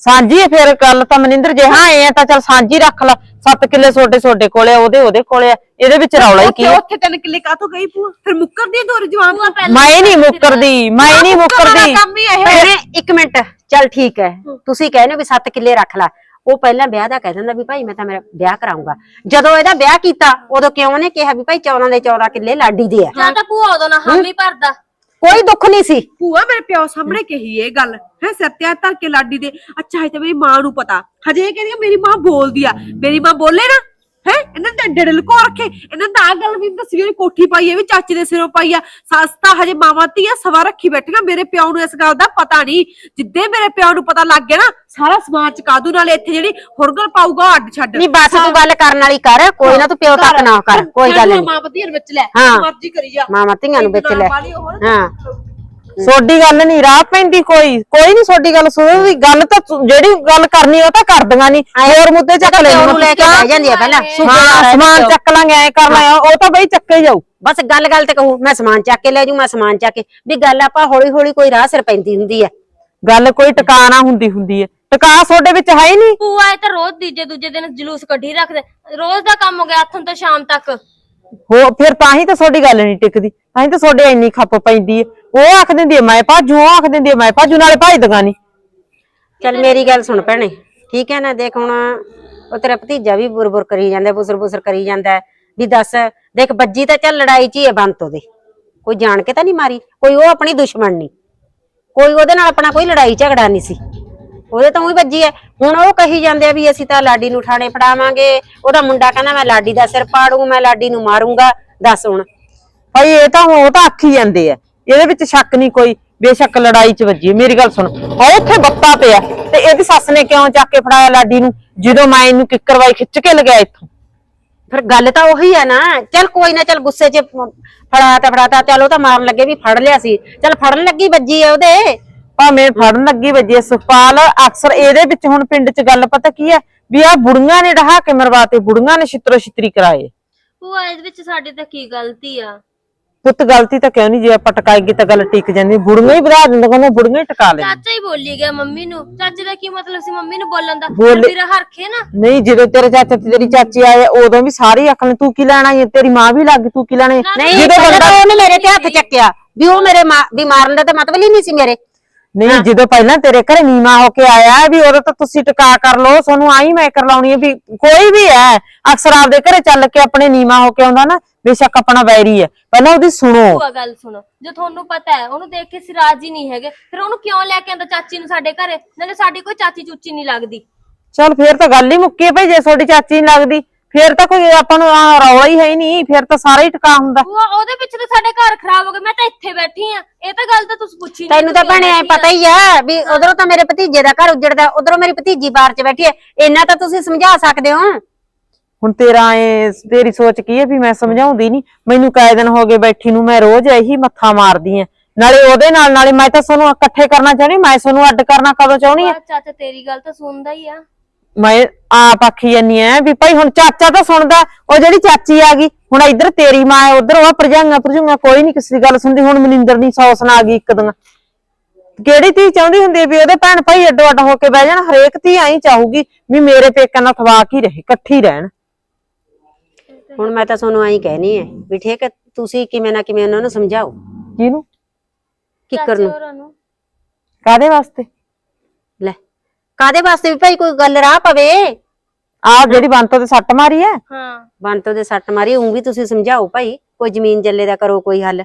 ਸਾਂਝੀ ਹੈ ਫਿਰ ਗੱਲ ਤਾਂ ਮਨਿੰਦਰ ਜੇ ਹਾਂ। ਆਏ ਆ ਤਾਂ ਚੱਲ ਸਾਂਝੀ ਰੱਖ ਲਾ। 7 ਕਿੱਲੇ ਛੋਟੇ ਛੋਟੇ ਕੋਲੇ ਆ, ਉਹਦੇ ਉਹਦੇ ਕੋਲੇ ਆ। ਇਹਦੇ ਵਿੱਚ ਰੌਲਾ ਹੀ ਕੀ ਹੈ? ਉੱਥੇ ਤਿੰਨ ਕਿੱਲੇ ਕਾਹਤੋਂ ਗਈ ਭੂਆ? ਫਿਰ ਮੁੱਕਰਦੀ ਦੋਰ ਜਵਾਨ ਮੈਂ ਨਹੀਂ ਮੁੱਕਰਦੀ ਮੈਂ ਨਹੀਂ ਮੁੱਕਰਦੀ ਕੰਮ ਹੀ ਇਹ ਭੈਣੇ ਇੱਕ ਮਿੰਟ ਚੱਲ ਠੀਕ ਹੈ। ਤੁਸੀਂ ਕਹਿੰਦੇ ਹੋ ਵੀ 7 ਕਿੱਲੇ ਰੱਖ ਲੈ। ਉਹ ਪਹਿਲਾਂ ਵਿਆਹ ਦਾ ਕਹਿ ਦਿੰਦਾ ਵੀ ਭਾਈ ਮੈਂ ਤਾਂ ਮੇਰਾ ਵਿਆਹ ਕਰਾਉਂਗਾ ਜਦੋਂ ਇਹਦਾ ਵਿਆਹ ਕੀਤਾ ਉਦੋਂ ਕਿਉਂ ਨੇ ਕਿਹਾ ਵੀ ਭਾਈ 14 ਦੇ 14 ਕਿੱਲੇ ਲਾਡੀ ਦੇ ਆ? ਜਾਂ ਤਾਂ ਭੂਆ ਉਦੋਂ ਨਾ ਹਾਮੀ ਭਰਦਾ। ਕੋਈ ਦੁੱਖ ਨਹੀਂ ਸੀ। ਭੂਆ ਮੇਰੇ ਪਿਓ ਸਾਹਮਣੇ ਕਹੀ ਇਹ ਗੱਲ। ਹੈ ਹੱਥ ਧਰ ਕੇ ਲਾਡੀ ਦੇ। ਅੱਛਾ ਹੈ ਤੇ ਮੇਰੀ ਮਾਂ ਨੂੰ ਪਤਾ। ਹਜੇ ਇਹ ਕਹਿੰਦੀ ਆ, ਮੇਰੀ ਮਾਂ ਬੋਲਦੀ ਆ। ਮੇਰੀ ਮਾਂ ਬੋਲੇ ਨਾ। ਹੈ? ਇਹਨਾਂ ਨੇ ਡੇਢ ਲੁਕੋ ਰੱਖੇ। ਇਹਨਾਂ ਤਾਂ ਆਹ ਗੱਲ ਵੀ ਦੱਸੀ ਵੀ ਕੋਠੀ ਪਾਈ ਹੈ ਵੀ ਚਾਚੇ ਦੇ ਸਿਰੋਂ ਪਾਈ ਆ। ਸੱਸ ਤਾਂ ਹਜੇ ਮਾਵਾਂ ਧੀਆਂ ਸਵਾ ਰੱਖੀ ਬੈਠੀਆਂ ਮੇਰੇ ਪਿਓ ਨੂੰ ਇਸ ਗੱਲ ਦਾ ਪਤਾ ਨਹੀਂ ਜਿੱਦੇ ਮੇਰੇ ਪਿਓ ਨੂੰ ਪਤਾ ਲੱਗ ਗਿਆ ਨਾ ਸਾਰਾ ਸਮਾਜ ਚ ਕਾਦੂ ਨਾਲੇ ਇੱਥੇ ਜਿਹੜੀ ਹੁਰਗਲ ਪਾਊਗਾ ਅੱਡ ਛੱਡ। ਨਹੀਂ ਬਸ ਤੂੰ ਗੱਲ ਕਰਨ ਵਾਲੀ ਕਰ। ਕੋਈ ਨਾ ਤੂੰ ਪਿਓ ਤੱਕ ਨਾ ਕਰ। ਕੋਈ ਗੱਲ ਨਹੀਂ ਮਾਂ ਧੀਆਂ ਵਿੱਚ ਲੈ। ਹਾਂ। ਮਰਜ਼ੀ ਕਰੀ ਜਾ। ਮਾਮਾ ਧੀਆਂ ਨੂੰ ਵਿੱਚ ਲੈ। ਹਾਂ। ਸੋਡੀ ਗੱਲ ਨਹੀਂ ਰਾਹ ਪੈਂਦੀ ਕੋਈ ਕੋਈ ਨਹੀਂ ਸੋਡੀ ਗੱਲ ਸੁਣਦੀ ਗੱਲ ਤਾਂ ਤੁ- ਜਿਹੜੀ ਗੱਲ ਕਰਨੀ ਉਹ ਤਾਂ ਕਰਦੀਆਂ ਨਹੀਂ। ਹੋਰ ਮੁੱਦੇ ਚੱਕ ਲੈ ਪਿਓ ਨੂੰ ਲੈ ਕੇ ਬਹਿ ਜਾਂਦੀ ਆ ਪਹਿਲਾਂ। ਹਾਂ ਸਮਾਨ। ਚੱਕ ਲਾਂਗੇ ਐ ਕਰ ਲਾਂਗੇ। ਉਹ ਤਾਂ ਬਈ ਚੱਕੇ ਜਾਊ। ਬਸ ਗੱਲ ਗੱਲ ਤੇ ਕਹੂ ਮੈਂ ਸਮਾਨ ਚੱਕ ਕੇ ਲੈ ਜੂ ਮੈਂ ਸਮਾਨ ਚੱਕ ਕੇ। ਵੀ ਗੱਲ ਆਪਾਂ ਹੌਲੀ ਹੌਲੀ ਕੋਈ ਰਾਹ ਸਿਰ ਪੈਂਦੀ ਹੁੰਦੀ ਆ। ਗੱਲ ਕੋਈ ਟਿਕਾਣਾ ਹੁੰਦੀ ਹੁੰਦੀ ਹੈ ਟਿਕਾ ਤੁਹਾਡੇ ਵਿੱਚ ਹੈ ਹੀ ਨਹੀਂ। ਭੂਆ ਇਹ ਤਾਂ ਰੋਜ਼ ਤੀਜੇ ਦੂਜੇ ਦਿਨ ਜਲੂਸ ਕੱਢੀ ਰੱਖਦੇ। ਰੋਜ਼ ਦਾ ਕੰਮ ਹੋ ਗਿਆ ਹੱਥੋਂ ਤੋਂ ਸ਼ਾਮ ਤੱਕ। ਹੋ ਫਿਰ ਤਾਂ ਹੀ ਤਾਂ ਤੁਹਾਡੀ ਗੱਲ ਨਹੀਂ ਟਿਕਦੀ। ਤਾਂ ਹੀ ਤਾਂ ਤੁਹਾਡੇ ਇੰਨੀ ਖੱਪ ਪੈਂਦੀ ਹੈ ਉਹ ਆਖ ਦਿੰਦੀ ਹੈ ਮੈਂ ਭਾਜੂ ਉਹ ਆਖ ਦਿੰਦੀ ਹੈ ਮੈਂ ਭਾਜੂ ਨਾਲੇ ਭਾਈ ਦਗਾਨੀ ਚੱਲ ਮੇਰੀ ਗੱਲ ਸੁਣ ਭੈਣੇ ਠੀਕ ਹੈ ਨਾ ਦੇਖ ਹੁਣ ਉਹ ਤੇਰਾ ਭਤੀਜਾ ਵੀ ਬੁਰਬੁਰ ਕਰੀ ਜਾਂਦਾ ਬੁਸਰ ਬੁਸਰ ਕਰੀ ਜਾਂਦਾ ਹੈ। ਵੀ ਦੱਸ ਦੇਖ ਬੱਜੀ ਤਾਂ ਚੱਲ ਲੜਾਈ 'ਚ ਹੀ ਹੈ ਬੰਤ ਉਹਦੇ। ਕੋਈ ਜਾਣ ਕੇ ਤਾਂ ਨਹੀਂ ਮਾਰੀ ਕੋਈ ਉਹ ਆਪਣੀ ਦੁਸ਼ਮਣ ਨਹੀਂ। ਕੋਈ ਉਹਦੇ ਨਾਲ ਆਪਣਾ ਕੋਈ ਲੜਾਈ ਝਗੜਾ ਨਹੀਂ ਸੀ। ਉਹਦੇ ਤਾਂ ਉਹੀ ਵੱਜੀ ਹੈ। ਹੁਣ ਉਹ ਕਹੀ ਜਾਂਦੇ ਆ ਵੀ ਅਸੀਂ ਤਾਂ ਲਾਡੀ ਨੂੰ ਠਾਣੇ ਫੜਾਵਾਂਗੇ ਉਹਦਾ ਮੁੰਡਾ ਕਹਿੰਦਾ ਮੈਂ ਲਾਡੀ ਦਾ ਸਿਰ ਪਾੜੂ ਮੈਂ ਲਾਡੀ ਨੂੰ ਮਾਰੂੰਗਾ। ਦੱਸ ਹੁਣ। ਭਾਈ ਇਹ ਤਾਂ ਹੁਣ ਉਹ ਤਾਂ ਆਖੀ ਜਾਂਦੇ ਆ। ਇਹਦੇ ਵਿੱਚ ਸ਼ੱਕ ਨਹੀਂ ਕੋਈ ਬੇਸ਼ੱਕ ਲੜਾਈ 'ਚ ਵੱਜੀ। ਮੇਰੀ ਗੱਲ ਸੁਣ ਉਹ ਉੱਥੇ ਬੱਤਾ ਪਿਆ ਤੇ ਇਹਦੀ ਸੱਸ ਨੇ ਕਿਉਂ ਚੱਕ ਕੇ ਫੜਾਇਆ ਲਾਡੀ ਨੂੰ ਜਦੋਂ ਮੈਂ ਇਹਨੂੰ ਕਿੱਕਰਵਾਈ ਖਿੱਚ ਕੇ ਲਗਾਇਆ ਇੱਥੋਂ? ਫਿਰ ਗੱਲ ਤਾਂ ਉਹੀ ਆ ਨਾ। ਚੱਲ ਕੋਈ ਨਾ ਚੱਲ ਗੁੱਸੇ 'ਚ ਫੜਾ ਤਾਂ ਫੜਾਤਾ ਚੱਲ ਉਹ ਤਾਂ ਮਾਰਨ ਲੱਗੇ ਵੀ ਫੜ ਲਿਆ ਸੀ। ਚੱਲ ਫੜਨ ਲੱਗੀ ਵੱਜੀ ਆ ਉਹਦੇ। ਭਾਵੇਂ ਫੜਨ ਲੱਗੀ ਵਜੀ ਆ ਸੁਖਪਾਲ ਅਕਸਰ ਇਹਦੇ ਵਿੱਚ ਹੁਣ ਪਿੰਡ 'ਚ ਗੱਲ ਪਤਾ ਕੀ ਹੈ ਵੀ ਆ ਬੁੜੀਆਂ ਨੇ ਢਹਾ ਕੇ ਮਰਵਾਤੇ ਬੁੜੀਆਂ ਨੇ ਛਿੱਤਰੋ ਛਿੱਤਰੀ ਕਰਾਏ। ਭੂਆ ਇਹਦੇ ਵਿੱਚ ਸਾਡੀ ਤਾਂ ਕੀ ਗਲਤੀ ਆ? ਪੁੱਤ ਗਲਤੀ ਤਾਂ ਕਿਉਂ ਨਹੀਂ ਜੇ ਆਪਾਂ ਟਕਾਏਗੀ ਤਾਂ ਗੱਲ ਟਿਕ ਜਾਂਦੀ ਬੁੜੀਆਂ ਹੀ ਵਧਾ ਦਿੰਦਾ ਕਹਿੰਦਾ ਬੁੜੀਆਂ ਹੀ ਟਕਾ ਲੈ ਚਾਚਾ ਹੀ ਬੋਲੀ ਗਿਆ ਮੰਮੀ ਨੂੰ। ਚਾਚੇ ਦਾ ਕੀ ਮਤਲਬ ਸੀ ਮੰਮੀ ਨੂੰ ਬੋਲਣ ਦਾ? ਬੋਲੇ- ਵੀਰਾ ਹਰਖੇ ਨਾ। ਨਹੀਂ ਜਦੋਂ ਤੇਰੇ ਚਾਚਾ ਤੇ ਤੇਰੀ ਚਾਚੀ ਆਏ ਉਦੋਂ ਵੀ ਸਾਰੀ ਅਕਲ ਤੂੰ ਕੀ ਲੈਣਾ ਈ ਤੇਰੀ ਮਾਂ ਵੀ ਲੱਗ ਤੂੰ ਕੀ ਲੈਣਾ ਈ? ਨਹੀਂ ਜਦੋਂ ਪਹਿਲਾਂ ਬੰਦਾ ਤਾਂ ਉਹਨੇ ਮੇਰੇ ਤੇ ਹੱਥ ਚੱਕਿਆ ਵੀ ਉਹ ਮੇਰੇ ਮਾਂ ਵੀ ਮਾਰਨ ਦਾ ਤਾਂ ਮਤਲਬ ਹੀ ਨਹੀਂ ਸੀ ਮੇਰੇ। ਨਹੀਂ ਜਦੋਂ ਪਹਿਲਾਂ ਤੇਰੇ ਘਰੇ ਨੀਮਾ ਹੋ ਕੇ ਆਇਆ ਵੀ ਉਦੋਂ ਤਾਂ ਤੁਸੀਂ ਟਿਕਾ ਕਰ ਲੋ ਤੁਹਾਨੂੰ ਆਈ ਮੈਂ ਕਰ ਲਾਉਣੀ ਹੈ ਵੀ ਕੋਈ ਵੀ ਹੈ। ਅਕਸਰ ਆਪਦੇ ਘਰੇ ਚੱਲ ਕੇ ਆਪਣੇ ਨੀਮਾ ਹੋ ਕੇ ਆਉਂਦਾ ਨਾ ਬੇਸ਼ੱਕ ਆਪਣਾ ਵੈਰੀ ਹੈ। ਪਹਿਲਾਂ ਉਹਦੀ ਸੁਣੋ। ਭੂਆ ਗੱਲ ਸੁਣੋ। ਜੋ ਤੁਹਾਨੂੰ ਪਤਾ ਹੈ ਉਹਨੂੰ ਦੇਖ ਕੇ ਸਿਰਾਜ ਹੀ ਨਹੀਂ ਹੈਗੇ। ਫਿਰ ਉਹਨੂੰ ਕਿਉਂ ਲੈ ਕੇ ਆਂਦਾ ਚਾਚੀ ਨੂੰ ਸਾਡੇ ਘਰੇ? ਨਾਲੇ ਸਾਡੀ ਕੋਈ ਚਾਚੀ ਚੂਚੀ ਨਹੀਂ ਲੱਗਦੀ। ਚਲ ਫੇਰ ਤਾਂ ਗੱਲ ਹੀ ਮੁੱਕੀ ਹੈ ਭਈ ਜੇ ਤੁਹਾਡੀ ਚਾਚੀ ਨਹੀਂ ਲੱਗਦੀ ਫੇਰ ਤਾਂ ਕੋਈ ਆਪਾਂ ਨੂੰ ਆਹ ਰੌਲਾ ਹੀ ਹੈ ਹੀ ਨਹੀਂ। ਫੇਰ ਤਾਂ ਸਾਰਾ ਹੀ ਟਿਕਾ ਹੁੰਦਾ। ਭੂਆ ਉਹਦੇ ਪਿੱਛੇ ਤਾਂ ਸਾਡੇ ਘਰ ਖਰਾਬ ਹੋ ਗਏ। ਮੈਂ ਤਾਂ ਇੱਥੇ ਬੈਠੀ ਆ ਇਹ ਤਾਂ ਗੱਲ ਤਾਂ ਤੁਸੀਂ ਪੁੱਛੀ ਨਹੀਂ ਤੈਨੂੰ ਤਾਂ ਤੁਸੀਂ ਭੈਣੇ ਐਂ ਬੈਠੀ ਆ। ਪਤਾ ਹੀ ਆ ਵੀ ਉਧਰੋਂ ਤਾਂ ਮੇਰੇ ਭਤੀਜੇ ਦਾ ਘਰ ਉੱਜੜਦਾ ਉਧਰੋਂ ਮੇਰੀ ਭਤੀਜੀ ਬਾਹਰ 'ਚ ਬੈਠੀ ਹੈ। ਇੰਨਾ ਤਾਂ ਤੁਸੀਂ ਸਮਝਾ ਸਕਦੇ ਹੋ। ਹੁਣ ਤੇਰਾ ਏ ਤੇਰੀ ਸੋਚ ਕੀ ਹੈ ਵੀ ਮੈਂ ਸਮਝਾਉਂਦੀ ਨਹੀਂ? ਮੈਨੂੰ ਕਾਇ ਦਿਨ ਹੋ ਗਏ ਬੈਠੀ ਨੂੰ ਮੈਂ ਰੋਜ਼ ਇਹੀ ਮੱਥਾ ਮਾਰਦੀ ਆ। ਨਾਲੇ ਉਹਦੇ ਨਾਲ ਨਾਲੇ ਮੈਂ ਤਾਂ ਤੁਹਾਨੂੰ ਇਕੱਠੇ ਕਰਨਾ ਚਾਹਣੀ ਮੈਂ ਤੁਹਾਨੂੰ ਅੱਡ ਕਰਨਾ ਕਦੋਂ ਚਾਹਣੀ ਆ? ਭੂਆ, ਚਾਚਾ ਤੇਰੀ ਗੱਲ ਤਾਂ ਸੁਣਦਾ ਹੀ ਆ। ਮੈਂ ਆਪ ਆਖੀ ਜਾਨੀ ਆ ਵੀ ਭਾਈ ਹੁਣ ਚਾਚਾ ਤਾਂ ਸੁਣਦਾ ਉਹ ਜਿਹੜੀ ਚਾਚੀ ਆ ਗਈ ਹੁਣ ਇੱਧਰ ਤੇਰੀ ਮਾਂ ਹੈ ਉਧਰ ਉਹ ਭਰਜਾਈਆਂ ਭਰਜੂਆਂ ਕੋਈ ਨਹੀਂ ਕਿਸੇ ਦੀ ਗੱਲ ਸੁਣਦੀ ਹੁਣ ਮਨਿੰਦਰ ਦੀ ਸੌ ਸੁਣਾ ਆ ਗਈ ਇੱਕ ਦਿਨ। ਕਿਹੜੀ ਧੀ ਚਾਹੁੰਦੀ ਹੁੰਦੀ ਵੀ ਉਹਦੇ ਭੈਣ ਭਾਈ ਅੱਡੋ ਅੱਡ ਹੋ ਕੇ ਬਹਿ ਜਾਣ ਹਰੇਕ ਧੀ ਆਈ ਚਾਹੂਗੀ ਵੀ ਮੇਰੇ ਪੇਕਿਆਂ ਨਾਲ ਥਵਾਕ ਹੀ ਰਹੇ ਇਕੱਠੀ ਰਹਿਣ। ਹੁਣ ਮੈਂ ਤਾਂ ਤੁਹਾਨੂੰ ਐਂ ਕਹਿਣੀ ਹੈ ਵੀ ਠੀਕ ਹੈ ਤੁਸੀਂ ਕਿਵੇਂ ਨਾ ਕਿਵੇਂ ਉਹਨਾਂ ਨੂੰ ਸਮਝਾਓ। ਕਿਹਨੂੰ? ਕਿੱਕਰ ਚਾਚੇ ਨੂੰ। ਹੋਰਾਂ ਨੂੰ। ਕਾਦੇ ਵਾਸਤੇ? ਲੈ ਕਾਦੇ ਵਾਸਤੇ ਵੀ ਭਾਈ ਕੋਈ ਗੱਲ ਰਾਹ ਪਵੇ? ਆਹ ਜਿਹੜੀ ਬੰਤੋ ਤੇ ਸੱਟ ਮਾਰੀ ਹੈ ਹਾਂ। ਬੰਤੋ ਦੇ ਸੱਟ ਮਾਰੀ ਉਂ ਵੀ ਤੁਸੀਂ ਸਮਝਾਓ ਭਾਈ ਕੋਈ ਜ਼ਮੀਨ ਜੱਲੇ ਦਾ ਕਰੋ ਕੋਈ ਹੱਲ।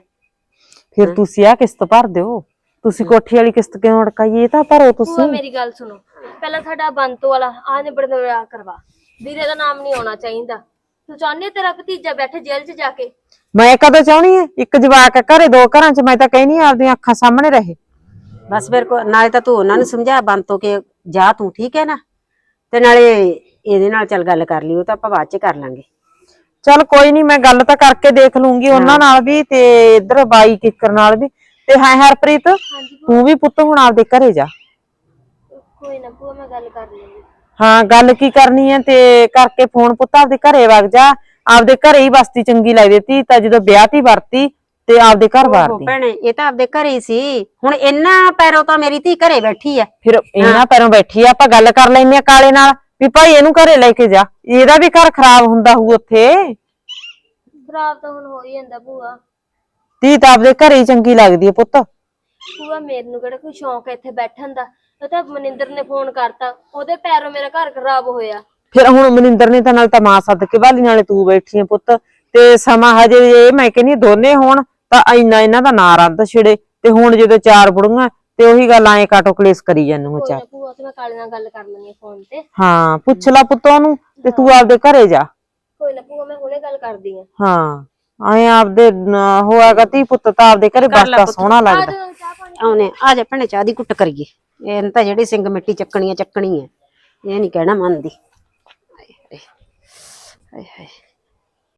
ਫਿਰ ਤੁਸੀਂ ਆ ਕਿਸ਼ਤ ਭਰ ਦਿਓ। ਤੁਸੀਂ ਕੋਠੀ ਵਾਲੀ ਕਿਸ਼ਤ ਕਿਉਂ ਅੜਕਾਈ ਇਹ ਤਾਂ ਭਰੋ ਭੂਆ ਤੁਸੀਂ। ਮੇਰੀ ਗੱਲ ਸੁਣੋ। ਪਹਿਲਾਂ ਸਾਡਾ ਬੰਤੋ ਵਾਲਾ ਆ ਨਿਬੜ ਦਾ ਵਿਆਹ ਕਰਵਾ। ਵੀਰੇ ਦਾ ਨਾਮ ਨਹੀਂ ਆਉਣਾ ਚਾਹੀਦਾ। ਤੂੰ ਚਾਹੁੰਦੀ ਤੇਰਾ ਭਤੀਜਾ ਬੈਠੇ ਜੇਲ੍ਹ 'ਚ ਜਾ ਕੇ? ਮੈਂ ਕਦੋਂ ਚਾਹਣੀ ਹੈ ਇੱਕ ਜਵਾਕ ਹੈ ਘਰੇ ਦੋ ਘਰਾਂ 'ਚ ਮੈਂ ਤਾਂ ਕਹਿਨੀ ਆਪਦੀਆਂ ਅੱਖਾਂ ਸਾਹਮਣੇ ਰਹੇ। ਬਸ ਫਿਰ ਕੋ- ਨਾਲੇ ਤਾਂ ਤੂੰ ਉਹਨਾਂ ਨੂੰ ਸਮਝਾ ਬੰਤੋ ਕੇ ਜਾ ਤੂੰ ਠੀਕ ਹੈ ਨਾ? ਤੇ ਨਾਲੇ ਇਹਦੇ ਨਾਲ ਚੱਲ ਗੱਲ ਕਰ ਲਈ ਉਹ ਤਾਂ ਆਪਾਂ ਬਾਅਦ ਚ ਕਰ ਲਾਂਗੇ। ਚਲ ਕੋਈ ਨਹੀਂ ਮੈਂ ਗੱਲ ਤਾਂ ਕਰਕੇ ਦੇਖ ਲੂੰਗੀ ਉਹਨਾਂ ਨਾਲ ਵੀ ਤੇ ਇਧਰ ਬਾਈ ਕਿੱਕਰ ਨਾਲ ਵੀ। ਤੇ ਹਾਂ ਹਰਪ੍ਰੀਤ ਤੂੰ ਵੀ ਪੁੱਤ ਹੁਣ ਆਪਦੇ ਘਰੇ ਜਾ। ਕੋਈ ਨਾ ਭੂਆ ਮੈਂ ਗੱਲ ਕਰ ਲੂੰਗੀ। ਹਾਂ ਗੱਲ ਕੀ ਕਰਨੀ ਹੈ ਤੇ ਕਰਕੇ ਫੋਨ ਪੁੱਤ ਆਪਦੇ ਘਰੇ ਵਗ ਜਾ। ਆਪਦੇ ਘਰੇ ਹੀ ਬਸਤੀ ਚੰਗੀ ਲੱਗਦੀ ਤੀ ਤਾਂ ਜਦੋਂ ਵਿਆਹ ਤੀ ਵਰਤੀ ਤੇ ਆਪਦੇ ਘਰ ਓਹੋ ਵਾਰਤੀ। ਭੈਣੇ ਇਹ ਤਾਂ ਆਪਦੇ ਘਰੇ ਹੀ ਸੀ। ਹੁਣ ਇਹਨਾਂ ਪੈਰੋਂ ਤਾਂ ਮੇਰੀ ਧੀ ਘਰੇ ਬੈਠੀ ਆ ਫਿਰ ਇਹਨਾਂ ਪੈਰੋਂ ਬੈਠੀ ਆ ਆਪਾਂ ਗੱਲ ਕਰ ਲੈਨੇ ਆ ਕਾਲੇ ਨਾਲ ਵੀ ਭਾਈ ਇਹਨੂੰ ਘਰੇ ਲੈ ਕੇ ਜਾ। ਇਹਦਾ ਵੀ ਘਰ ਖਰਾਬ ਹੁੰਦਾ ਹੋਊ ਉੱਥੇ। ਖਰਾਬ ਤਾਂ ਹੁਣ ਹੋ ਹੀ ਜਾਂਦਾ ਭੂਆ। ਤੀ ਤਾਂ ਆਪਦੇ ਘਰੇ ਹੀ ਚੰਗੀ ਲੱਗਦੀ ਹੈ ਪੁੱਤ। ਭੂਆ ਮੇਰੇ ਨੂੰ ਕਿਹੜਾ ਕੋਈ ਸ਼ੌਂਕ ਹੈ ਇੱਥੇ ਬੈਠਣ ਦਾ? ਉਹ ਤਾਂ ਮਨਿੰਦਰ ਨੇ ਫੋਨ ਕਰਤਾ ਉਹਦੇ ਪੈਰੋਂ ਮੇਰਾ ਘਰ ਖਰਾਬ ਹੋਇਆ। ਫਿਰ ਹੁਣ ਮਨਿੰਦਰ ਨੇ ਤਾਂ ਨਾਲ ਤਾਂ ਮਾਂ ਸੱਦ ਕੇ ਵਾਲੀ ਨਾਲੇ ਤੂੰ ਬੈਠੀ ਆ ਪੁੱਤ ਤੇ ਸਮਾਂ ਹਜੇ ਇਹ ਮੈਂ ਕਹਿੰਦੀ ਦੋਨੇ ਹੋਣ ਤਾਂ ਇੰਨਾ ਇਹਨਾਂ ਦਾ ਨਾਂ ਰੱਦ ਛਿੜੇ ਤੇ ਹੁਣ ਜਦੋਂ ਚਾਰ ਬੁੜੀਆਂ ਤੇ ਉਹੀ ਗੱਲ ਐ ਕਾਟੋ ਕਲੇਸ ਕਰੀ ਜਾਂਨੂੰ ਕੋਈ ਚਾ ਨਾ ਭੂਆ ਤੇ ਮੈਂ ਕਾਲੇ ਨਾਲ ਗੱਲ ਕਰ ਲੈਣੀ ਫੋਨ ਤੇ। ਹਾਂ ਪੁੱਛ ਲੈ ਪੁੱਤ ਉਹਨੂੰ ਤੇ ਤੂੰ ਆਪਦੇ ਘਰੇ ਜਾ। ਕੋਈ ਨਾ ਭੂਆ ਮੈਂ ਹੁਣੇ ਗੱਲ ਕਰਦੀ ਆ। ਹਾਂ ਐ ਆਪਦੇ ਹੋਇਆਗਾ ਤੀ ਪੁੱਤ ਤਾਂ ਆਪਦੇ ਘਰੇ ਬਸਦਾ ਸੋਹਣਾ ਲੱਗਦਾ। ਆਉਨੇ ਆ ਜਾ ਭੈਣੇ ਚਾਹ ਦੀ ਕੁੱਟ ਕਰੀਏ। ਇਹਨ ਤਾਂ ਜਿਹੜੀ ਸਿੰਘ ਮਿੱਟੀ ਚੱਕਣੀ ਆ ਚੱਕਣੀ ਆ। ਇਹ ਨਹੀਂ ਕਹਿਣਾ ਮੰਨਦੀ। ਹਾਏ ਹਾਏ ਹਾਏ ਹਾਏ।